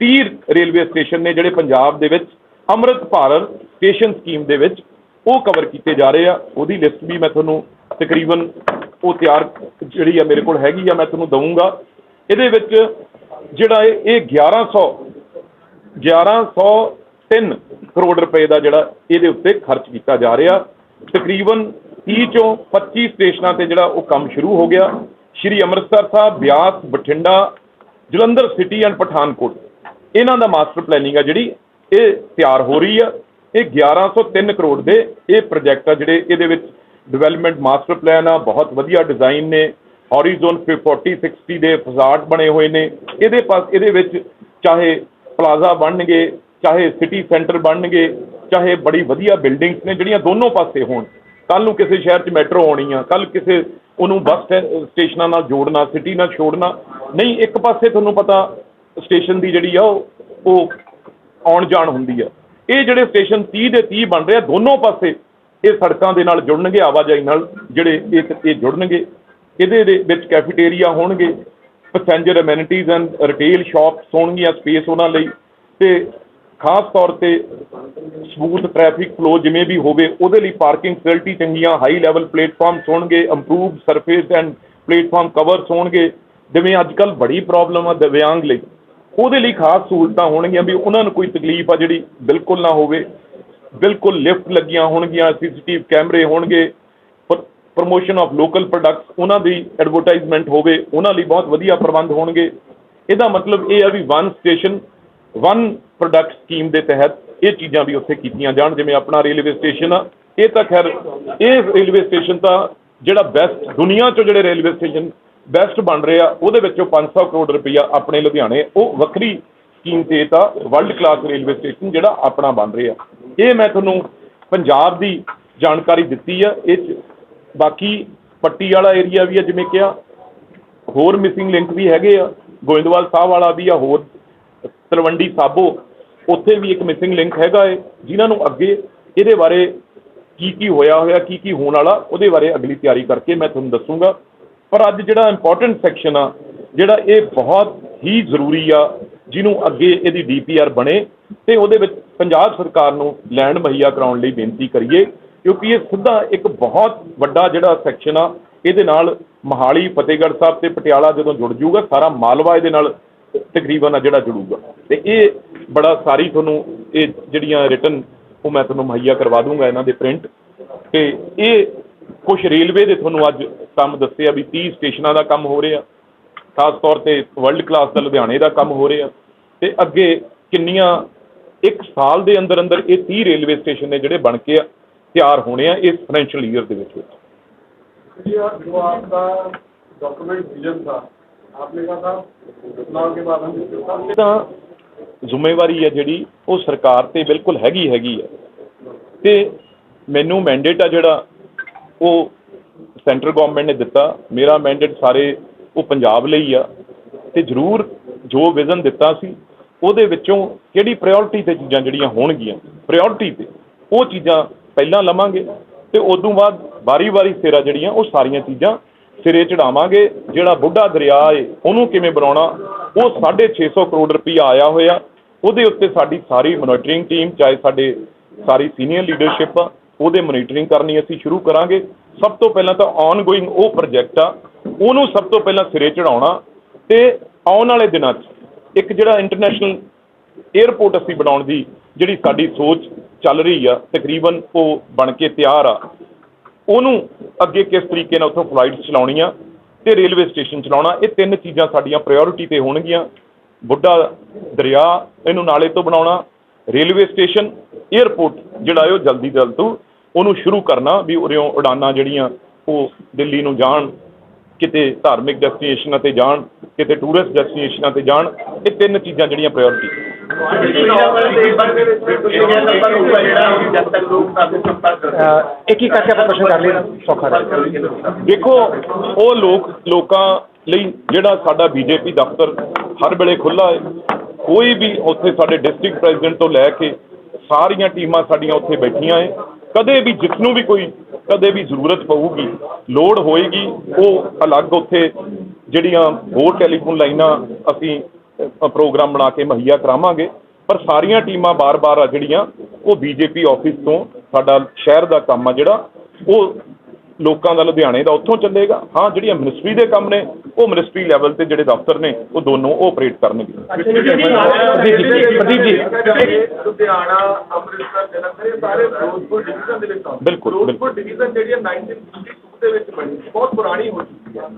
30 ਰੇਲਵੇ ਸਟੇਸ਼ਨ ਨੇ ਜਿਹੜੇ ਪੰਜਾਬ ਦੇ ਵਿੱਚ ਅੰਮ੍ਰਿਤ ਭਾਰਤ ਸਟੇਸ਼ਨ ਸਕੀਮ ਦੇ ਵਿੱਚ ਉਹ ਕਵਰ ਕੀਤੇ ਜਾ ਰਹੇ ਆ, ਉਹਦੀ ਲਿਸਟ ਵੀ ਮੈਂ ਤੁਹਾਨੂੰ ਤਕਰੀਬਨ ਉਹ ਤਿਆਰ ਜਿਹੜੀ ਆ ਮੇਰੇ ਕੋਲ ਹੈਗੀ ਆ, ਮੈਂ ਤੁਹਾਨੂੰ ਦਊਂਗਾ। ਇਹਦੇ ਵਿੱਚ ਜਿਹੜਾ ਇਹ ਇਹ 1100 1103 ਕਰੋੜ ਰੁਪਏ ਦਾ ਜਿਹੜਾ ਇਹਦੇ ਉੱਤੇ ਖਰਚ ਕੀਤਾ ਜਾ ਰਿਹਾ। ਤਕਰੀਬਨ 30 ਚੋਂ 25 ਸਟੇਸ਼ਨਾਂ ਤੇ ਜਿਹੜਾ ਉਹ ਕੰਮ ਸ਼ੁਰੂ ਹੋ ਗਿਆ। Shri Amritsar Sahib, Beas, Bathinda, Jalandhar city and Pathankot. ਇਹਨਾਂ ਦਾ ਮਾਸਟਰ ਪਲੈਨਿੰਗ ਆ ਜਿਹੜੀ ਇਹ ਤਿਆਰ ਹੋ ਰਹੀ ਆ। ਇਹ 1103 ਕਰੋੜ ਦੇ ਇਹ ਪ੍ਰੋਜੈਕਟ ਆ ਜਿਹੜੇ ਇਹਦੇ ਵਿੱਚ ਡਿਵੈਲਪਮੈਂਟ ਮਾਸਟਰ ਪਲਾਨ ਆ, ਬਹੁਤ ਵਧੀਆ ਡਿਜ਼ਾਈਨ ਨੇ ਹੌਰੀਜ਼ਨ 40 60 ਦੇ ਫਜ਼ਾਟ ਬਣੇ ਹੋਏ ਨੇ। ਇਹਦੇ ਪਾਸ ਇਹਦੇ ਵਿੱਚ ਚਾਹੇ ਪਲਾਜ਼ਾ ਬਣਨਗੇ, ਚਾਹੇ ਸਿਟੀ ਸੈਂਟਰ ਬਣਨਗੇ, ਚਾਹੇ ਬੜੀ ਵਧੀਆ ਬਿਲਡਿੰਗਸ ਨੇ, ਜਿਹੜੀਆਂ ਦੋਨੋਂ ਪਾਸੇ ਹੋਣ। ਕੱਲ ਨੂੰ ਕਿਸੇ ਸ਼ਹਿਰ 'ਚ ਮੈਟਰੋ ਆਉਣੀ ਆ ਕੱਲ ਕਿਸੇ ਉਹਨੂੰ ਬੱਸ ਸਟੈ- ਸਟੇਸ਼ਨਾਂ ਨਾਲ ਜੋੜਨਾ ਸਿਟੀ ਨਾਲ ਛੋੜਨਾ। ਨਹੀਂ, ਇੱਕ ਪਾਸੇ ਤੁਹਾਨੂੰ ਪਤਾ ਸਟੇਸ਼ਨ ਦੀ ਜਿਹੜੀ ਆ, ਉਹ ਉਹ ਆਉਣ ਜਾਣ ਹੁੰਦੀ ਆ। ਇਹ ਜਿਹੜੇ ਸਟੇਸ਼ਨ 30 ਦੇ 30 ਬਣ ਰਹੇ ਆ, ਦੋਨੋਂ ਪਾਸੇ ਇਹ ਸੜਕਾਂ ਦੇ ਨਾਲ ਜੁੜਨਗੇ, ਆਵਾਜਾਈ ਨਾਲ ਜਿਹੜੇ ਇੱਕ ਇਹ ਜੁੜਨਗੇ। ਇਹਦੇ ਦੇ ਵਿੱਚ ਕੈਫੇਟੇਰੀਆ ਹੋਣਗੇ passenger amenities and retail shops ਹੋਣਗੀਆਂ ਸਪੇਸ ਉਹਨਾਂ ਲਈ ਤੇ ਖਾਸ ਤੌਰ ਤੇ ਸਮੂਥ ਟ੍ਰੈਫਿਕ ਫਲੋ ਜਿਵੇਂ ਵੀ ਹੋਵੇ, ਉਹਦੇ ਲਈ ਪਾਰਕਿੰਗ ਫੈਸਿਲਿਟੀ ਚੰਗੀਆਂ ਹਾਈ ਲੈਵਲ ਪਲੇਟਫਾਰਮਸ ਹੋਣਗੇ improved surface and platform covers ਹੋਣਗੇ। ਜਿਵੇਂ ਅੱਜ ਕੱਲ ਬੜੀ ਪ੍ਰੋਬਲਮ ਆ, ਦਿਵਿਆਂਗ ਲਈ। ਉਹਦੇ ਲਈ ਖਾਸ ਸਹੂਲਤਾਂ ਹੋਣਗੀਆਂ ਵੀ ਉਹਨਾਂ ਨੂੰ ਕੋਈ ਤਕਲੀਫ ਆ ਜਿਹੜੀ ਬਿਲਕੁਲ ਨਾ ਹੋਵੇ। ਬਿਲਕੁਲ ਲਿਫਟ ਲੱਗੀਆਂ ਹੋਣਗੀਆਂ, ਸੀਸੀਟੀਵੀ ਕੈਮਰੇ ਹੋਣਗੇ ਪ੍ਰੋਮੋਸ਼ਨ ਆਫ ਲੋਕਲ ਪ੍ਰੋਡਕਟਸ ਉਹਨਾਂ ਦੀ ਐਡਵਰਟਾਈਜ਼ਮੈਂਟ ਹੋਵੇ, ਉਹਨਾਂ ਲਈ ਬਹੁਤ ਵਧੀਆ ਪ੍ਰਬੰਧ ਹੋਣਗੇ। ਇਹਦਾ ਮਤਲਬ ਇਹ ਆ ਵੀ one station one product scheme ਦੇ ਤਹਿਤ ਇਹ ਚੀਜ਼ਾਂ ਵੀ ਉੱਥੇ ਕੀਤੀਆਂ ਜਾਣ, ਜਿਵੇਂ ਆਪਣਾ ਰੇਲਵੇ ਸਟੇਸ਼ਨ ਆ। ਇਹ ਤਾਂ ਖੈਰ, ਇਹ ਰੇਲਵੇ ਸਟੇਸ਼ਨ ਤਾਂ ਜਿਹੜਾ ਬੈਸਟ ਦੁਨੀਆ 'ਚੋਂ ਜਿਹੜੇ ਰੇਲਵੇ ਸਟੇਸ਼ਨ ਬੈਸਟ ਬਣ ਰਿਹਾ, ਉਹਦੇ ਵਿੱਚੋਂ 500 ਕਰੋੜ ਰੁਪਈਆ ਆਪਣੇ ਲੁਧਿਆਣੇ, ਉਹ ਵੱਖਰੀ ਸਕੀਮ ਤੇ ਤਾਂ ਵਰਲਡ ਕਲਾਸ ਰੇਲਵੇ ਸਟੇਸ਼ਨ ਜਿਹੜਾ ਆਪਣਾ ਬਣ ਰਿਹਾ। ਇਹ ਮੈਂ ਤੁਹਾਨੂੰ ਪੰਜਾਬ ਦੀ ਜਾਣਕਾਰੀ ਦਿੱਤੀ ਆ, ਇਹ 'ਚ ਬਾਕੀ ਪੱਟੀ ਵਾਲਾ ਏਰੀਆ ਵੀ ਆ, ਜਿਵੇਂ ਕਿਹਾ, ਹੋਰ ਮਿਸਿੰਗ ਲਿੰਕ ਵੀ ਹੈਗੇ ਆ, ਗੋਇੰਦਵਾਲ ਸਾਹਿਬ ਵਾਲਾ ਵੀ ਆ, ਹੋਰ ਤਲਵੰਡੀ ਸਾਬੋ, ਉੱਥੇ ਵੀ ਇੱਕ ਮਿਸਿੰਗ ਲਿੰਕ ਹੈਗਾ ਏ, ਜਿਨ੍ਹਾਂ ਨੂੰ ਅੱਗੇ ਇਹਦੇ ਬਾਰੇ ਕੀ ਕੀ ਹੋਇਆ ਹੋਇਆ, ਕੀ ਕੀ ਹੋਣ ਵਾਲਾ, ਉਹਦੇ ਬਾਰੇ ਅਗਲੀ ਤਿਆਰੀ ਕਰਕੇ ਮੈਂ ਤੁਹਾਨੂੰ ਦੱਸੂਗਾ। ਪਰ ਅੱਜ ਜਿਹੜਾ ਇੰਪੋਰਟੈਂਟ ਸੈਕਸ਼ਨ ਆ, ਜਿਹੜਾ ਇਹ ਬਹੁਤ ਹੀ ਜ਼ਰੂਰੀ ਆ, ਜਿਹਨੂੰ ਅੱਗੇ ਇਹਦੀ ਡੀਪੀਆਰ ਬਣੇ ਤੇ ਉਹਦੇ ਵਿੱਚ ਪੰਜਾਬ ਸਰਕਾਰ ਨੂੰ ਲੈਂਡ ਮੁਹੱਈਆ ਕਰਾਉਣ ਲਈ ਬੇਨਤੀ ਕਰੀਏ, ਕਿਉਂਕਿ ਇਹ ਸਿੱਧਾ ਇੱਕ ਬਹੁਤ ਵੱਡਾ ਜਿਹੜਾ ਸੈਕਸ਼ਨ ਆ, ਇਹਦੇ ਨਾਲ ਮਹਾਲੀ, ਫਤਿਹਗੜ੍ਹ ਸਾਹਿਬ ਤੇ ਪਟਿਆਲਾ ਜਦੋਂ ਜੁੜ ਜੂਗਾ ਸਾਰਾ ਮਾਲਵਾ ਇਹਦੇ ਨਾਲ ਤਕਰੀਬਨ ਆ ਜਿਹੜਾ ਜੁੜੂਗਾ। ਤੇ ਇਹ ਬੜਾ ਸਾਰੀ ਤੁਹਾਨੂੰ ਇਹ ਜਿਹੜੀਆਂ ਰਿਟਨ ਉਹ ਮੈਂ ਤੁਹਾਨੂੰ ਮੁਹੱਈਆ ਕਰਵਾ ਦੂੰਗਾ ਇਹਨਾਂ ਦੇ ਪ੍ਰਿੰਟ ਤੇ ਇਹ ਕੁਝ ਰੇਲਵੇ ਦੇ ਤੁਹਾਨੂੰ ਅੱਜ ਕੰਮ ਦੱਸਿਆ ਵੀ 30 ਸਟੇਸ਼ਨਾਂ ਦਾ ਕੰਮ ਹੋ ਰਿਹਾ। ਖਾਸ ਤੌਰ ਤੇ ਵਰਲਡ ਕਲਾਸ ਦਾ ਲੁਧਿਆਣੇ ਦਾ ਕੰਮ ਹੋ ਰਿਹਾ। ਤੇ ਅੱਗੇ ਕਿੰਨੀਆਂ ਇੱਕ ਸਾਲ ਦੇ ਅੰਦਰ ਅੰਦਰ ਇਹ 30 ਰੇਲਵੇ ਸਟੇਸ਼ਨ ਨੇ ਜਿਹੜੇ ਬਣ ਕੇ ਤਿਆਰ ਹੋਣੇ ਆ ਇਸ ਫਾਈਨੈਂਸ਼ੀਅਲ ਈਅਰ ਦੇ ਵਿੱਚ। ਵਿੱਚ ਤਾਂ ਜ਼ਿੰਮੇਵਾਰੀ ਹੈ ਜਿਹੜੀ ਉਹ ਸਰਕਾਰ ਤੇ ਬਿਲਕੁਲ ਹੈਗੀ ਹੈਗੀ ਹੈ ਤੇ ਮੈਨੂੰ ਮੈਂਡੇਟ ਆ ਜਿਹੜਾ ਉਹ ਸੈਂਟਰ ਗਵਰਨਮੈਂਟ ਨੇ ਦਿੱਤਾ। ਮੇਰਾ ਮੈਂਡੇਟ ਸਾਰੇ ਉਹ ਪੰਜਾਬ ਲਈ ਆ। ਤੇ ਜ਼ਰੂਰ ਜੋ ਵਿਜ਼ਨ ਦਿੱਤਾ ਸੀ, ਉਹਦੇ ਵਿੱਚੋਂ ਕਿਹੜੀ ਪ੍ਰਾਇੋਰਟੀ ਤੇ ਚੀਜ਼ਾਂ ਜਿਹੜੀਆਂ ਹੋਣਗੀਆਂ ਪ੍ਰਾਇੋਰਟੀ ਤੇ ਉਹ ਚੀਜ਼ਾਂ ਪਹਿਲਾਂ ਲਵਾਂਗੇ ਤੇ ਤੋਂ ਬਾਅਦ ਵਾਰੀ-ਵਾਰੀ ਸਿਰਾ ਜਿਹੜੀਆਂ, ਉਹ ਸਾਰੀਆਂ ਚੀਜ਼ਾਂ ਸਿਰੇ ਚੜਾਵਾਂਗੇ। ਜਿਹੜਾ ਬੁੱਢਾ ਦਰਿਆ ਏ, ਉਹਨੂੰ ਕਿਵੇਂ ਬਣਾਉਣਾ, ਉਹ 650 ਕਰੋੜ ਰੁਪਈਆ ਆਇਆ ਹੋਇਆ। ਉਹਦੇ ਉੱਤੇ ਸਾਡੀ ਸਾਰੀ ਮੋਨੀਟਰਿੰਗ ਟੀਮ ਚਾਹੇ ਸਾਡੇ ਸਾਰੀ ਸੀਨੀਅਰ ਲੀਡਰਸ਼ਿਪ ਆ ਉਹਦੇ ਮੋਨੀਟਰਿੰਗ ਕਰਨੀ ਅਸੀਂ ਸ਼ੁਰੂ ਕਰਾਂਗੇ। ਸਭ ਤੋਂ ਪਹਿਲਾਂ ਤਾਂ ਆਨਗੋਇੰਗ ਉਹ ਪ੍ਰੋਜੈਕਟ ਆ, ਉਹਨੂੰ ਸਭ ਤੋਂ ਪਹਿਲਾਂ ਸਿਰੇ ਚੜਾਉਣਾ ਤੇ ਆਉਣ ਵਾਲੇ ਦਿਨਾਂ 'ਚ ਇੱਕ ਜਿਹੜਾ ਇੰਟਰਨੈਸ਼ਨਲ 에ਅਰਪੋਰਟ ਅਸੀਂ ਬਣਾਉਣ ਦੀ ਜਿਹੜੀ ਸਾਡੀ ਸੋਚ ਚੱਲ ਰਹੀ ਆ, ਤਕਰੀਬਨ ਉਹ ਬਣ ਕੇ ਤਿਆਰ ਆ। ਉਹਨੂੰ ਅੱਗੇ ਕਿਸ ਤਰੀਕੇ ਨਾਲ ਉੱਥੋਂ ਫਲਾਈਟਸ ਚਲਾਉਣੀਆਂ ਤੇ ਰੇਲਵੇ ਸਟੇਸ਼ਨ ਚਲਾਉਣਾ, ਇਹ ਤਿੰਨ ਚੀਜ਼ਾਂ ਸਾਡੀਆਂ ਪ੍ਰਾਇੋਰਟੀ ਤੇ ਹੋਣਗੀਆਂ। ਬੁੱਢਾ ਦਰਿਆ ਇਹਨੂੰ ਨਾਲੇ ਤੋਂ ਬਣਾਉਣਾ ਰੇਲਵੇ ਸਟੇਸ਼ਨ 에ਅਰਪੋਰਟ ਜਿਹੜਾ ਹੈ ਉਹ ਜਲਦੀ ਜਲਦ ਤੋਂ ਉਹਨੂੰ ਸ਼ੁਰੂ ਕਰਨਾ ਵੀ ਉਰਿਓਂ ਉਡਾਨਾਂ ਜਿਹੜੀਆਂ ਉਹ ਦਿੱਲੀ ਨੂੰ ਜਾਣ ਕਿਤੇ ਧਾਰਮਿਕ ਡੈਸਟੀਨੇਸ਼ਨਾਂ ਤੇ ਜਾਣ ਕਿਤੇ ਟੂਰਿਸਟ ਡੈਸਟੀਨੇਸ਼ਨਾਂ ਤੇ ਜਾਣ ਇਹ ਤਿੰਨ ਚੀਜ਼ਾਂ ਜਿਹੜੀਆਂ ਪ੍ਰਾਇੋਰਟੀ ਅਹ ਇੱਕ ਹੀ ਕਰਕੇ ਆਪਾਂ ਪ੍ਰਸ਼ਨ ਕਰ ਲਈਏ ਸੌਖਾ ਰਹੇਗਾ ਦੇਖੋ ਉਹ ਲੋਕ ਲੋਕਾਂ ਲਈ ਜਿਹੜਾ ਸਾਡਾ ਬੀਜੇਪੀ ਦਫ਼ਤਰ ਹਰ ਵੇਲੇ ਖੁੱਲਾ ਹੈ ਕੋਈ ਵੀ ਉੱਥੇ ਸਾਡੇ ਡਿਸਟ੍ਰਿਕਟ ਪ੍ਰੈਜ਼ੀਡੈਂਟ ਤੋਂ ਲੈ ਕੇ ਸਾਰੀਆਂ ਟੀਮਾਂ ਸਾਡੀਆਂ ਉੱਥੇ ਬੈਠੀਆਂ ਹੈ ਕਦੇ ਵੀ ਜਿਸ ਨੂੰ ਵੀ ਕੋਈ ਕਦੇ ਵੀ ਜ਼ਰੂਰਤ ਪਊਗੀ, ਲੋੜ ਹੋਏਗੀ, ਉਹ ਅਲੱਗ ਉੱਥੇ ਜਿਹੜੀਆਂ ਹੋਰ ਟੈਲੀਫੋਨ ਲਾਈਨਾਂ ਅਸੀਂ ਪ੍ਰੋਗਰਾਮ ਬਣਾ ਕੇ ਮੁਹੱਈਆ ਕਰਾਵਾਂਗੇ। ਪਰ ਸਾਰੀਆਂ ਟੀਮਾਂ ਬਾਰ-ਬਾਰ ਆ ਜਿਹੜੀਆਂ, ਉਹ ਬੀਜੇਪੀ ਆਫਿਸ ਤੋਂ ਸਾਡਾ ਸ਼ਹਿਰ ਦਾ ਕੰਮ ਆ ਜਿਹੜਾ, ਉਹ ਲੋਕਾਂ ਦਾ ਲੁਧਿਆਣੇ ਦਾ ਉੱਥੋਂ ਚੱਲੇਗਾ ਹਾਂ ਜਿਹੜੀਆਂ ਮਿਨਿਸਟਰੀ ਦੇ ਕੰਮ ਨੇ ਉਹ ਮਿਨਿਸਟਰੀ ਲੈਵਲ ਤੇ ਜਿਹੜੇ ਦਫ਼ਤਰ ਨੇ ਉਹ ਦੋਨੋਂ ਉਹ ਆਪਰੇਟ ਕਰਨਗੇ ਪ੍ਰਦੀਪ ਜੀ ਲੁਧਿਆਣਾ ਅੰਮ੍ਰਿਤਸਰ ਜਲੰਧਰ ਇਹ ਸਾਰੇ ਫਿਰੋਜ਼ਪੁਰ ਡਿਵੀਜ਼ਨ ਦੇ ਵਿੱਚ ਬਿਲਕੁਲ। ਫਿਰੋਜ਼ਪੁਰ ਡਿਵੀਜ਼ਨ ਜਿਹੜੀ ਹੈ 1952 ਦੇ ਵਿੱਚ ਬਣੀ ਸੀ, ਬਹੁਤ ਪੁਰਾਣੀ ਹੋ ਚੁੱਕੀ ਹੈ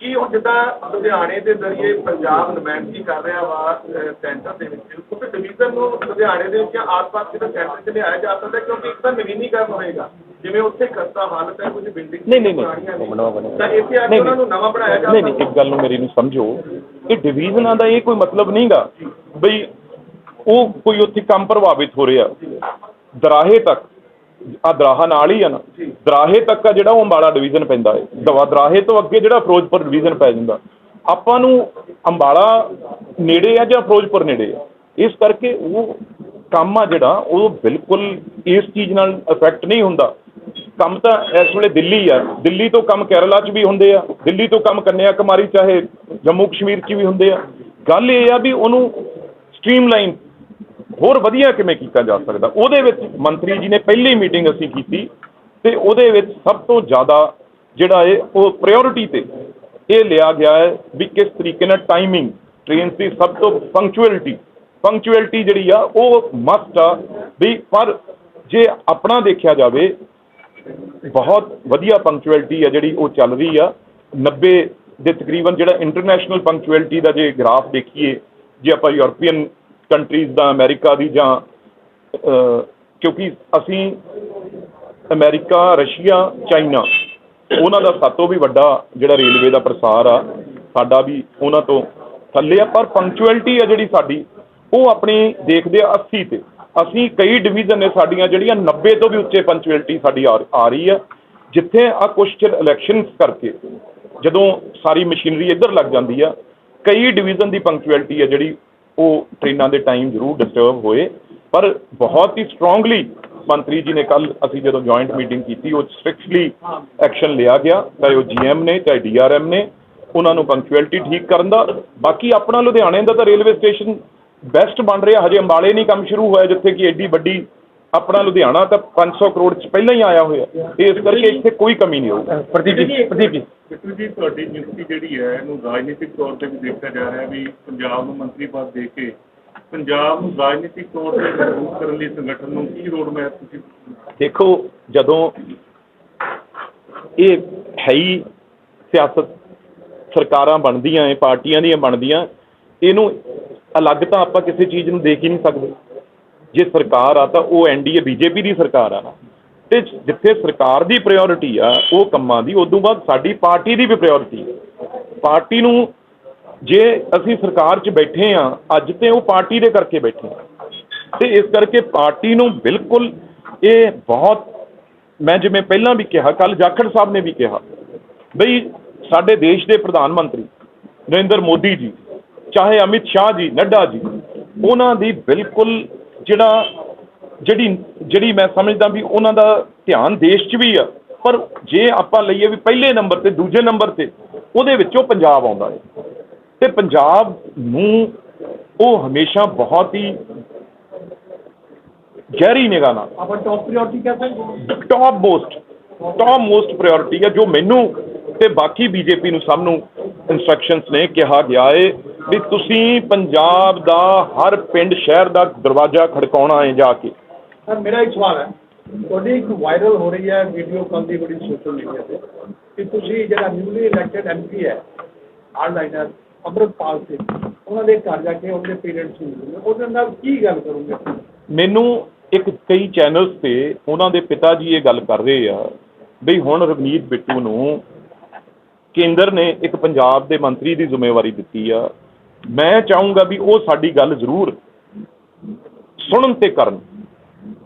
ਕੀ ਹੁਣ ਜਿੱਦਾਂ ਲੁਧਿਆਣੇ ਦੇ ਜ਼ਰੀਏ ਪੰਜਾਬ ਨੁਮਾਇੰਦਗੀ ਕਰ ਰਿਹਾ ਵਾ ਸੈਂਟਰ ਦੇ ਵਿੱਚ ਉਸ ਡਿਵੀਜ਼ਨ ਨੂੰ ਲੁਧਿਆਣੇ ਦੇ ਵਿੱਚ ਜਾਂ ਆਸ-ਪਾਸ ਦੇ ਸੈਂਟਰ 'ਚ ਲਿਆਇਆ ਜਾ ਸਕਦਾ ਕਿਉਂਕਿ ਇੱਕ ਤਾਂ ਨਵੀਨੀਕਰਨ ਹੋਏਗਾ ਜਿਵੇਂ ਉੱਥੇ ਖਸਤਾ ਹਾਲਤ ਹੈ ਕੁਝ ਬਿਲਡਿੰਗ ਨਹੀਂ, ਨਹੀਂ, ਨਹੀਂ। ਤਾਂ ਇੱਥੇ ਆ ਕੇ ਨਹੀਂ, ਉਹਨਾਂ ਨੂੰ ਨਵਾਂ ਬਣਾਇਆ ਜਾ ਨਹੀਂ ਨਹੀਂ ਇੱਕ ਗੱਲ ਨੂੰ ਮੇਰੀ ਨੂੰ ਸਮਝੋ ਇਹ ਡਿਵੀਜ਼ਨਾਂ ਦਾ ਇਹ ਕੋਈ ਮਤਲਬ ਨਹੀਂਗਾ ਬਈ ਉਹ ਕੋਈ ਉੱਥੇ ਕੰਮ ਪ੍ਰਭਾਵਿਤ ਹੋ ਰਿਹਾ। ਦਰਾਹੇ ਤੱਕ ਆ ਦਰਾਹਾ ਨਾਲ ਹੀ ਆ ਨਾ। ਦਰਾਹੇ ਤੱਕ ਆ ਜਿਹੜਾ ਉਹ ਅੰਬਾਲਾ ਡਿਵੀਜ਼ਨ ਪੈਂਦਾ ਹੈ। ਦਵਾ ਦਰਾਹੇ ਤੋਂ ਅੱਗੇ ਜਿਹੜਾ ਫਿਰੋਜ਼ਪੁਰ ਡਿਵੀਜ਼ਨ ਪੈ ਜਾਂਦਾ। ਆਪਾਂ ਨੂੰ ਅੰਬਾਲਾ ਨੇੜੇ ਆ ਜਾਂ ਫਿਰੋਜ਼ਪੁਰ ਨੇੜੇ ਆ? ਇਸ ਕਰਕੇ ਉਹ ਕੰਮ ਆ ਜਿਹੜਾ ਉਹ ਬਿਲਕੁਲ ਇਸ ਚੀਜ਼ ਨਾਲ ਅਫੈਕਟ ਨਹੀਂ ਹੁੰਦਾ। ਕੰਮ ਤਾਂ ਇਸ ਵੇਲੇ ਦਿੱਲੀ ਆ। ਦਿੱਲੀ ਤੋਂ ਕੰਮ ਕੇਰਲਾ 'ਚ ਵੀ ਹੁੰਦੇ ਆ। ਦਿੱਲੀ ਤੋਂ ਕੰਮ ਕੰਨਿਆ ਕੁਮਾਰੀ ਚਾਹੇ ਜੰਮੂ ਕਸ਼ਮੀਰ 'ਚ ਵੀ ਹੁੰਦੇ ਆ। ਗੱਲ ਇਹ ਆ ਵੀ ਉਹਨੂੰ ਸਟ੍ਰੀਮਲਾਈਨ ਹੋਰ ਵਧੀਆ ਕਿਵੇਂ ਕੀਤਾ ਜਾ ਸਕਦਾ? ਉਹਦੇ ਵਿੱਚ ਮੰਤਰੀ ਜੀ ਨੇ ਪਹਿਲੀ ਮੀਟਿੰਗ ਅਸੀਂ ਕੀਤੀ ਤੇ ਉਹਦੇ ਵਿੱਚ ਸਭ ਤੋਂ ਜ਼ਿਆਦਾ ਜਿਹੜਾ ਹੈ ਉਹ ਪ੍ਰਾਇੋਰਟੀ ਤੇ ਇਹ ਲਿਆ ਗਿਆ ਹੈ ਵੀ ਕਿਸ ਤਰੀਕੇ ਨਾਲ ਟਾਈਮਿੰਗ ਟ੍ਰੇਨਸ ਦੀ ਸਭ ਤੋਂ ਪੰਕਚੁਅਲਿਟੀ ਪੰਕਚੁਅਲਿਟੀ ਜਿਹੜੀ ਆ, ਉਹ ਮਸਟ ਆ ਵੀ ਪਰ ਜੇ ਆਪਣਾ ਦੇਖਿਆ ਜਾਵੇ ਬਹੁਤ ਵਧੀਆ ਪੰਕਚੁਅਲਿਟੀ ਆ ਜਿਹੜੀ ਉਹ ਚੱਲ ਰਹੀ ਆ। 90 ਦੇ ਤਕਰੀਬਨ ਜਿਹੜਾ ਇੰਟਰਨੈਸ਼ਨਲ ਪੰਕਚੁਅਲਿਟੀ ਦਾ ਜੇ ਗ੍ਰਾਫ ਦੇਖੀਏ ਜੇ ਆਪਾਂ ਯੂਰਪੀਅਨ ਕੰਟਰੀਜ਼ ਦਾ ਅਮਰੀਕਾ ਦੀ ਜਾਂ ਅਹ, ਕਿਉਂਕਿ ਅਸੀਂ ਅਮਰੀਕਾ ਰਸ਼ੀਆ ਚਾਈਨਾ ਉਹਨਾਂ ਦਾ ਸਭ ਤੋਂ ਵੀ ਵੱਡਾ ਜਿਹੜਾ ਰੇਲਵੇ ਦਾ ਪ੍ਰਸਾਰ ਆ ਸਾਡਾ ਵੀ ਉਹਨਾਂ ਤੋਂ ਥੱਲੇ ਆ। ਪਰ ਪੰਕਚੁਅਲਿਟੀ ਆ ਜਿਹੜੀ ਸਾਡੀ ਉਹ ਆਪਣੀ ਦੇਖਦੇ ਆ 80 ਤੇ। ਅਸੀਂ ਕਈ ਡਿਵੀਜ਼ਨ ਨੇ ਸਾਡੀਆਂ ਜਿਹੜੀਆਂ 90 ਤੋਂ ਵੀ ਉੱਚੇ ਪੰਕਚੁਅਲਿਟੀ ਸਾਡੀ ਆ ਆ ਰਹੀ ਆ, ਜਿੱਥੇ ਆ ਕੁਛ ਚਿਰ ਇਲੈਕਸ਼ਨਸ ਕਰਕੇ ਜਦੋਂ ਸਾਰੀ ਮਸ਼ੀਨਰੀ ਇੱਧਰ ਲੱਗ ਜਾਂਦੀ ਆ, ਕਈ ਡਿਵੀਜ਼ਨ ਦੀ ਪੰਕਚੁਅਲਿਟੀ ਆ ਜਿਹੜੀ ਉਹ ਟ੍ਰੇਨਾਂ ਦੇ ਟਾਈਮ ਜ਼ਰੂਰ ਡਿਸਟਰਬ ਹੋਏ। ਪਰ ਬਹੁਤ ਹੀ ਸਟਰੋਂਗਲੀ ਮੰਤਰੀ ਜੀ ਨੇ ਕੱਲ ਅਸੀਂ ਜਦੋਂ ਜੁਆਇੰਟ ਮੀਟਿੰਗ ਕੀਤੀ, ਉਹ ਸਟ੍ਰਿਕਟਲੀ ਐਕਸ਼ਨ ਲਿਆ ਗਿਆ, ਚਾਹੇ ਉਹ ਜੀਐਮ ਨੇ, ਚਾਹੇ ਡੀਆਰਐਮ ਨੇ, ਉਹਨਾਂ ਨੂੰ ਪੰਕਚੁਅਲਿਟੀ ਠੀਕ ਕਰਨ ਦਾ। ਬਾਕੀ ਆਪਣਾ ਲੁਧਿਆਣੇ ਦਾ ਤਾਂ ਰੇਲਵੇ ਸਟੇਸ਼ਨ ਬੈਸਟ ਬਣ ਰਿਹਾ ਹਜੇ ਅੰਬਾਲੇ ਨਹੀਂ ਕੰਮ ਸ਼ੁਰੂ ਹੋਇਆ ਜਿੱਥੇ ਕਿ ਐਡੀ ਵੱਡੀ ਆਪਣਾ ਲੁਧਿਆਣਾ ਤਾਂ 500 ਕਰੋੜ ਚ ਪਹਿਲਾਂ ਹੀ ਆਇਆ ਹੋਇਆ। ਤੇ ਇਸ ਕਰਕੇ ਇੱਥੇ ਕੋਈ ਕਮੀ ਨਹੀਂ ਹੋਊਗੀ ਪ੍ਰਦੀਪ ਜੀ ਪ੍ਰਦੀਪ ਜੀ। ਬਿੱਟੂ ਜੀ ਤੁਹਾਡੀ ਨਿਯੁਕਤੀ ਜਿਹੜੀ ਹੈ ਇਹਨੂੰ ਰਾਜਨੀਤਿਕ ਤੌਰ ਤੇ ਵੀ ਦੇਖਿਆ ਜਾ ਰਿਹਾ ਵੀ ਪੰਜਾਬ ਨੂੰ ਮੰਤਰੀ ਪਦ ਦੇ ਕੇ ਪੰਜਾਬ ਨੂੰ ਰਾਜਨੀਤਿਕ ਤੌਰ ਤੇ ਮਜ਼ਬੂਤ ਕਰਨ ਲਈ ਸੰਗਠਨ ਨੂੰ ਕੀ ਰੋਡ ਮੈਪ ਤੁਸੀਂ ਦੇਖੋ ਜਦੋਂ ਇਹ ਹੈ ਹੀ ਸਿਆਸਤ ਸਰਕਾਰਾਂ ਬਣਦੀਆਂ ਏ ਪਾਰਟੀਆਂ ਦੀਆਂ ਬਣਦੀਆਂ ਇਹਨੂੰ ਅਲੱਗ ਤਾਂ ਆਪਾਂ ਕਿਸੇ ਚੀਜ਼ ਨੂੰ ਦੇਖ ਹੀ ਨਹੀਂ ਸਕਦੇ। ਜੇ ਸਰਕਾਰ ਆ ਤਾਂ ਉਹ ਐਨਡੀਏ ਬੀਜੇਪੀ ਦੀ ਸਰਕਾਰ ਆ ਨਾ। ਤੇ ਜਿੱਥੇ ਸਰਕਾਰ ਦੀ ਪ੍ਰਾਇੋਰਟੀ ਆ, ਉਹ ਕੰਮਾਂ ਦੀ, ਉਦੋਂ ਬਾਅਦ ਸਾਡੀ ਪਾਰਟੀ ਦੀ ਵੀ ਪ੍ਰਾਇੋਰਟੀ ਪਾਰਟੀ ਨੂੰ ਜੇ ਅਸੀਂ ਸਰਕਾਰ 'ਚ ਬੈਠੇ ਆ, ਅੱਜ ਤੇ ਉਹ ਪਾਰਟੀ ਦੇ ਕਰਕੇ ਬੈਠੇ ਆ। ਤੇ ਇਸ ਕਰਕੇ ਪਾਰਟੀ ਨੂੰ ਬਿਲਕੁਲ ਇਹ ਬਹੁਤ, ਮੈਂ ਜਿਵੇਂ ਪਹਿਲਾਂ ਵੀ ਕਿਹਾ ਕੱਲ ਜਾਖੜ ਸਾਹਿਬ ਨੇ ਵੀ ਕਿਹਾ, ਬਈ ਸਾਡੇ ਦੇਸ਼ ਦੇ ਪ੍ਰਧਾਨ ਮੰਤਰੀ ਨਰਿੰਦਰ ਮੋਦੀ ਜੀ ਚਾਹੇ ਅਮਿਤ ਸ਼ਾਹ ਜੀ ਨੱਡਾ ਜੀ ਉਹਨਾਂ ਦੀ ਬਿਲਕੁਲ ਜਿਹੜਾ ਜਿਹੜੀ ਜਿਹੜੀ ਮੈਂ ਸਮਝਦਾ ਵੀ ਉਹਨਾਂ ਦਾ ਧਿਆਨ ਦੇਸ਼ 'ਚ ਵੀ ਆ ਪਰ ਜੇ ਆਪਾਂ ਲਈਏ ਵੀ ਪਹਿਲੇ ਨੰਬਰ ਤੇ ਦੂਜੇ ਨੰਬਰ ਤੇ ਉਹਦੇ ਵਿੱਚੋਂ ਪੰਜਾਬ ਆਉਂਦਾ ਹੈ। ਤੇ ਪੰਜਾਬ ਨੂੰ ਉਹ ਹਮੇਸ਼ਾ ਬਹੁਤ ਹੀ ਗਹਿਰੀ ਨਿਗਾਹ ਨਾਲ ਆਪਾਂ ਟੌਪ ਪ੍ਰਾਇੋਰਟੀ ਕਹਿੰਦੇ top most top most priority ਹੈ ਜੋ ਮੈਨੂੰ ਤੇ ਬਾਕੀ ਬੀਜੇਪੀ ਨੂੰ ਸਭ ਨੂੰ ਇਨਸਟਰਕਸ਼ਨਸ ਨੇ ਕਿਹਾ ਗਿਆ ਹੈ ਵੀ ਤੁਸੀਂ ਪੰਜਾਬ ਦਾ ਹਰ ਪਿੰਡ ਸ਼ਹਿਰ ਦਾ ਦਰਵਾਜ਼ਾ ਖੜਕਾਉਣਾ ਹੈ ਜਾ ਕੇ। ਸਰ ਮੇਰਾ ਇੱਕ ਸਵਾਲ ਹੈ। ਤੁਹਾਡੀ ਇੱਕ ਵਾਇਰਲ ਹੋ ਰਹੀ ਹੈ ਵੀਡੀਓ ਕਾਲ ਦੀ ਬੜੀ ਸੋਸ਼ਲ ਮੀਡੀਆ ਤੇ ਕਿ ਤੁਸੀਂ ਜਿਹੜਾ ਨਿਊਲੀ ਇਲੈਕਟਡ ਐਮਪੀ ਹੈ ਆਨਲਾਈਨਰ ਅਮਰਪਾਲ ਸਿੰਘ ਉਹਨਾਂ ਦੇ ਘਰ ਜਾ ਕੇ ਉਹਦੇ ਪੇਰੈਂਟਸ ਨੂੰ ਮਿਲੋਗੇ ਉਹਦੇ ਨਾਲ ਕੀ ਗੱਲ ਕਰੋਗੇ? ਮੈਨੂੰ ਇੱਕ ਕਈ ਚੈਨਲਸ ਤੇ ਉਹਨਾਂ ਦੇ ਪਿਤਾ ਜੀ ਇਹ ਗੱਲ ਕਰ ਰਹੇ ਆ ਵੀ ਹੁਣ ਰਵਨੀਤ ਬਿੱਟੂ ਨੂੰ ਕੇਂਦਰ ਨੇ ਇੱਕ ਪੰਜਾਬ ਦੇ ਮੰਤਰੀ ਦੀ ਜ਼ਿੰਮੇਵਾਰੀ ਦਿੱਤੀ ਆ। ਮੈਂ ਚਾਹੂੰਗਾ ਵੀ ਉਹ ਸਾਡੀ ਗੱਲ ਜ਼ਰੂਰ ਸੁਣਨ ਤੇ ਕਰਨ।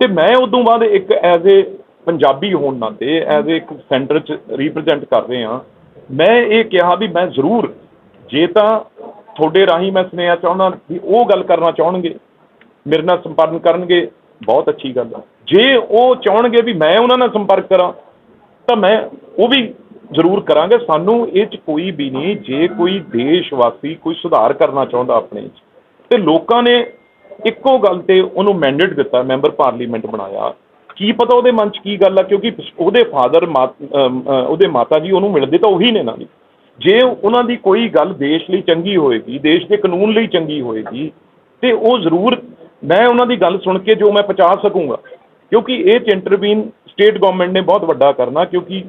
ਤੇ ਮੈਂ ਉਦੋਂ ਬਾਅਦ ਇੱਕ ਐਜ਼ ਏ ਪੰਜਾਬੀ ਹੋਣ ਨਾਤੇ ਐਜ਼ ਏ ਇੱਕ ਸੈਂਟਰ ਚ ਰਿਪਰੈਜ਼ੈਂਟ ਕਰ ਰਿਹਾ ਮੈਂ ਇਹ ਕਿਹਾ ਵੀ ਮੈਂ ਜ਼ਰੂਰ, ਜੇ ਤਾਂ ਤੁਹਾਡੇ ਰਾਹੀਂ ਮੈਂ ਸੁਨੇਹਾ ਚਾਹੁੰਦਾ ਵੀ ਉਹ ਗੱਲ ਕਰਨਾ ਚਾਹਣਗੇ, ਮੇਰੇ ਨਾਲ ਸੰਪਰਕ ਕਰਨਗੇ, ਬਹੁਤ ਅੱਛੀ ਗੱਲ ਆ। ਜੇ ਉਹ ਚਾਹਣਗੇ ਵੀ ਮੈਂ ਉਹਨਾਂ ਨਾਲ ਸੰਪਰਕ ਕਰਾਂ, ਤਾਂ ਮੈਂ ਉਹ ਵੀ ਜ਼ਰੂਰ ਕਰਾਂਗੇ। ਸਾਨੂੰ ਇਹ ਚ ਕੋਈ ਵੀ ਨਹੀਂ, ਜੇ ਕੋਈ ਦੇਸ਼ ਵਾਸੀ ਕੋਈ ਸੁਧਾਰ ਕਰਨਾ ਚਾਹੁੰਦਾ ਆਪਣੇ ਚ, ਤੇ ਲੋਕਾਂ ਨੇ ਇੱਕੋ ਗੱਲ ਤੇ ਉਹਨੂੰ ਮੈਂਡੇਟ ਦਿੱਤਾ ਮੈਂਬਰ ਪਾਰਲੀਮੈਂਟ ਬਣਾਇਆ। ਕੀ ਪਤਾ ਉਹਦੇ ਮਨ ਚ ਕੀ ਗੱਲ ਆ, ਕਿਉਂਕਿ ਉਹਦੇ ਫਾਦਰ ਉਹਦੇ ਮਾਤਾ ਜੀ ਉਹਨੂੰ ਮਿਲਦੇ ਤਾਂ ਉਹੀ ਨੇ ਨਾ ਜੀ ਜੇ ਉਹਨਾਂ ਦੀ ਕੋਈ ਗੱਲ ਦੇਸ਼ ਲਈ ਚੰਗੀ ਹੋਏਗੀ, ਦੇਸ਼ ਦੇ ਕਾਨੂੰਨ ਲਈ ਚੰਗੀ ਹੋਏਗੀ, ਤੇ ਉਹ ਜ਼ਰੂਰ, ਮੈਂ ਉਹਨਾਂ ਦੀ ਗੱਲ ਸੁਣ ਕੇ ਜੋ ਮੈਂ ਪਹੁੰਚਾ ਸਕੂੰਗਾ। ਕਿਉਂਕਿ ਇਹ ਚ ਇੰਟਰਵੀਨ ਸਟੇਟ ਗਵਰਨਮੈਂਟ ਨੇ ਬਹੁਤ ਵੱਡਾ ਕਰਨਾ, ਕਿਉਂਕਿ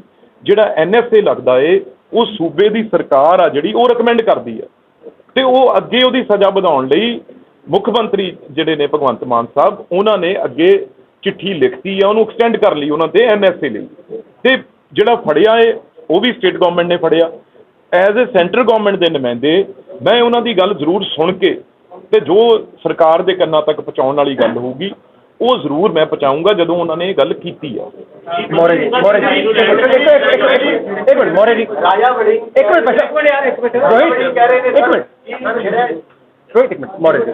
ਜਿਹੜਾ ਐਨਐਸਏ ਲੱਗਦਾ ਏ, ਉਹ ਸੂਬੇ ਦੀ ਸਰਕਾਰ ਆ ਜਿਹੜੀ ਉਹ ਰეკਮੈਂਡ ਕਰਦੀ ਆ। ਤੇ ਉਹ ਅੱਗੇ ਉਹਦੀ ਸਜ਼ਾ ਵਧਾਉਣ ਲਈ ਮੁੱਖ ਮੰਤਰੀ ਜਿਹੜੇ ਨੇ ਭਗਵੰਤ ਮਾਨ ਸਾਹਿਬ, ਉਹਨਾਂ ਨੇ ਅੱਗੇ ਚਿੱਠੀ ਲਿਖਤੀ ਆ, ਉਹਨੂੰ ਐਕਸਟੈਂਡ ਕਰ ਲਈ ਉਹਨਾਂ ਤੇ ਐਨਐਸਏ ਲਈ। ਤੇ ਜਿਹੜਾ ਫੜਿਆ ਏ, ਉਹ ਵੀ ਸਟੇਟ ਗਵਰਨਮੈਂਟ ਨੇ ਫੜਿਆ। ਐਜ਼ ਅ ਸੈਂਟਰ ਗਵਰਨਮੈਂਟ ਦੇ ਨੁਮਾਇੰਦੇ, ਮੈਂ ਉਹਨਾਂ ਦੀ ਗੱਲ ਜ਼ਰੂਰ ਸੁਣ ਕੇ ਤੇ ਜੋ ਸਰਕਾਰ ਦੇ ਕੰਨਾਂ ਤੱਕ ਪਹੁੰਚਾਉਣ ਵਾਲੀ ਗੱਲ ਹੋਊਗੀ ਉਹ ਜ਼ਰੂਰ ਮੈਂ ਪਹੁੰਚਾਊਂਗਾ ਜਦੋਂ ਉਹਨਾਂ ਨੇ ਇਹ ਗੱਲ ਕੀਤੀ ਆ। ਮੋਰੇ ਜੀ ਮੋਰੇ ਜੀ ਇੱਕ ਮਿੰਟ ਇੱਕ ਮਿੰਟ ਇੱਕ ਮਿੰਟ ਮੋਰੇ ਜੀ। ਰਾਜਾ ਬੜੀ ਇੱਕ ਮਿੰਟ ਬਸ। ਇੱਕ ਮਿੰਟ ਯਾਰ ਇੱਕ ਮਿੰਟ। ਰੋਹਿਤ ਕਹਿ ਰਹੇ ਨੇ ਇੱਕ ਮਿੰਟ। ਰੋਹਿਤ ਇੱਕ ਮਿੰਟ ਮੋਰੇ ਜੀ।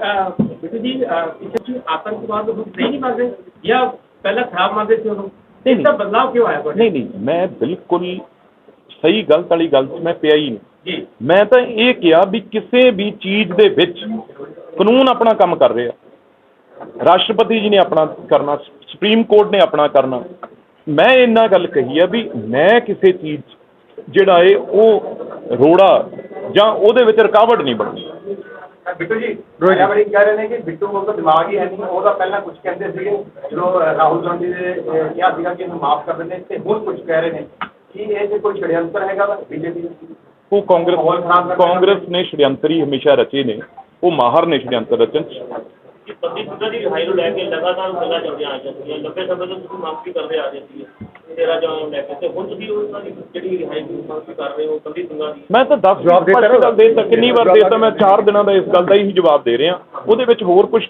ਬਿੱਟੂ ਜੀ ਇਸ ਚ ਆਤੰਕਵਾਦ ਨੂੰ ਸਹੀ ਨਹੀਂ ਮੰਨਦੇ ਜਾਂ ਪਹਿਲਾਂ ਖਰਾਬ ਮੰਨਦੇ ਸੀ ਉਹਨੂੰ? ਨਹੀਂ, ਇਸ ਦਾ ਬਦਲਾਅ ਕਿਉਂ ਆਇਆ ਤੁਹਾਡੇ? ਨਹੀਂ ਨਹੀਂ ਮੈਂ ਬਿਲਕੁਲ ਸਹੀ ਗਲਤ ਵਾਲੀ ਗੱਲ 'ਚ ਮੈਂ ਪਿਆ ਹੀ ਨਹੀਂ। ਜੀ। ਮੈਂ ਤਾਂ ਇਹ ਕਿਹਾ ਵੀ ਕਿਸੇ ਵੀ ਚੀਜ਼ ਦੇ ਵਿੱਚ ਕਾਨੂੰਨ ਆਪਣਾ ਕੰਮ ਕਰ ਰਿਹਾ। ਰਾਸ਼ਟਰਪਤੀ ਜੀ ਨੇ ਆਪਣਾ ਕਰਨਾ ਸੁਪਰੀਮ ਕੋਰਟ ਨੇ ਆਪਣਾ ਕਰਨਾ। ਮੈਂ ਇੰਨਾ ਗੱਲ ਕਹੀ ਆ ਵੀ ਮੈਂ ਕਿਸੇ ਚੀਜ਼ ਜਿਹੜਾ ਏ ਉਹ ਰੋੜਾ ਜਾਂ ਉਹਦੇ ਵਿੱਚ ਰੁਕਾਵਟ ਨਹੀਂ ਬਣਦੀ। ਬਿੱਟੂ ਜੀ ਰਾਜਾ ਬੜੀ ਕਹਿ ਰਹੇ ਨੇ ਕਿ ਬਿੱਟੂ ਕੋਲ ਤਾਂ ਦਿਮਾਗ ਹੀ ਹੈ ਨਹੀਂ ਉਹਦਾ ਪਹਿਲਾਂ ਕੁਝ ਕਹਿੰਦੇ ਸੀਗੇ ਜਦੋਂ ਰਾਹੁਲ ਗਾਂਧੀ ਦੇ ਕਿਹਾ ਸੀਗਾ ਕਿ ਇਹਨੂੰ ਮਾਫ ਕਰ ਦਿੰਦੇ ਤੇ ਹੁਣ ਕੁਝ ਕਹਿ ਰਹੇ ਨੇ। ਕੀ ਇਹ ਜੇ ਕੋਈ ਛੜਯੰਤਰ ਹੈਗਾ ਵਾ ਬੀਜੇਪੀ ਉਹ ਕਾਂਗਰਸ ਕਾਂਗਰਸ ਨੇ ਛੜਯੰਤਰ ਹੀ ਹਮੇਸ਼ਾ ਰਚੇ ਨੇ ਉਹ ਮਾਹਰ ਨੇ ਛੜਯੰਤਰ ਰਚਨ 'ਚ। ਕਿ ਪਤੀ ਸੁਧਾ ਦੀ ਰਿਹਾਈ ਨੂੰ ਲੈ ਕੇ ਲਗਾਤਾਰ ਗੱਲਾਂ ਚੱਲਦੀਆਂ ਆ ਜਾਂਦੀਆਂ ਲੰਬੇ ਸਮੇਂ ਤੋਂ ਤੁਸੀਂ ਮੰਗ ਵੀ ਕਰਦੇ ਆ ਰਹੇ ਸੀ ਤੇਰਾ ਜਵਾਬ ਨੂੰ ਲੈ ਕੇ। ਤੇ ਹੁਣ ਤੁਸੀਂ ਉਹਨਾਂ ਦੀ ਜਿਹੜੀ ਰਿਹਾਈ ਦੀ ਮੰਗ ਵੀ ਕਰ ਰਹੇ ਹੋ ਪਤੀ ਸੁਧਾ ਦੀ। ਮੈਂ ਤਾਂ 10 ਜਵਾਬ ਦੇ ਦਿੱਤਾ ਦੇ ਤਾ ਕਿੰਨੀ ਵਾਰ ਦੇ ਤਾ ਮੈਂ 4 ਦਿਨਾਂ ਦਾ ਇਸ ਗੱਲ ਦਾ ਹੀ ਜਵਾਬ ਦੇ ਰਿਹਾ। ਉਹਦੇ ਵਿੱਚ ਹੋਰ ਕੁਝ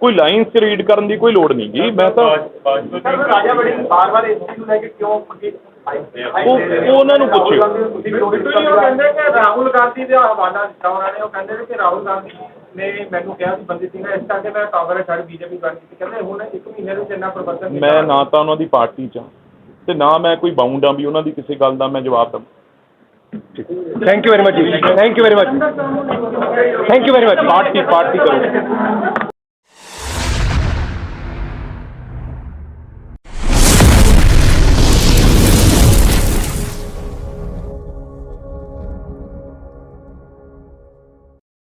ਕੋਈ ਲਾਈਨਸ ਚ ਰੀਡ ਕਰਨ ਦੀ ਕੋਈ ਲੋੜ ਨਹੀਂ ਜੀ ਮੈਂ ਤਾਂ ਭਾਜਪਾ ਸਰ ਰਾਜਾ ਬੜੀ ਬਾਰ-ਬਾਰ ਇਸ ਚੀਜ਼ ਨੂੰ ਲੈ ਕੇ ਕਿਉਂ ਕਿਉਂਕਿ ਉਹ- ਉਹ ਉਹਨਾਂ ਨੂੰ ਪੁੱਛਿਓ। ਬਿੱਟੂ ਜੀ ਉਹ ਕਹਿੰਦੇ ਕਿ ਰਾਹੁਲ ਗਾਂਧੀ ਦਾ ਹਵਾਲਾ ਦਿੱਤਾ ਉਹਨਾਂ ਨੇ ਉਹ ਕਹਿੰਦੇ ਨੇ ਕਿ ਰਾਹੁਲ ਗਾਂਧੀ ਨੇ ਮੈਨੂੰ ਕਿਹਾ ਸੀ ਬੰਦੀ ਸਿੰਘ ਇਸ ਕਰਕੇ ਮੈਂ ਕਾਂਗਰਸ ਛੱਡ ਬੀਜੇਪੀ ਬਣ ਗਈ ਕਹਿੰਦੇ ਹੁਣ ਇੱਕ ਮਹੀਨੇ ਵਿੱਚ ਇੰਨਾ ਪ੍ਰਬੰਧਨ ਕੀਤਾ। ਮੈਂ ਨਾ ਤਾਂ ਉਹਨਾਂ ਦੀ ਪਾਰਟੀ ਚ ਹਾਂ, ਤੇ ਨਾ ਮੈਂ ਕੋਈ ਬਾਉਂਡ ਆ ਵੀ ਉਹਨਾਂ ਦੀ ਕਿਸੇ ਗੱਲ ਦਾ ਮੈਂ ਜਵਾਬ ਦਵਾਂ। ਥੈਂਕ ਯੂ ਵੈਰੀ ਮਚ ਜੀ। Thank you very much thank you very much party party ਕਰੋ।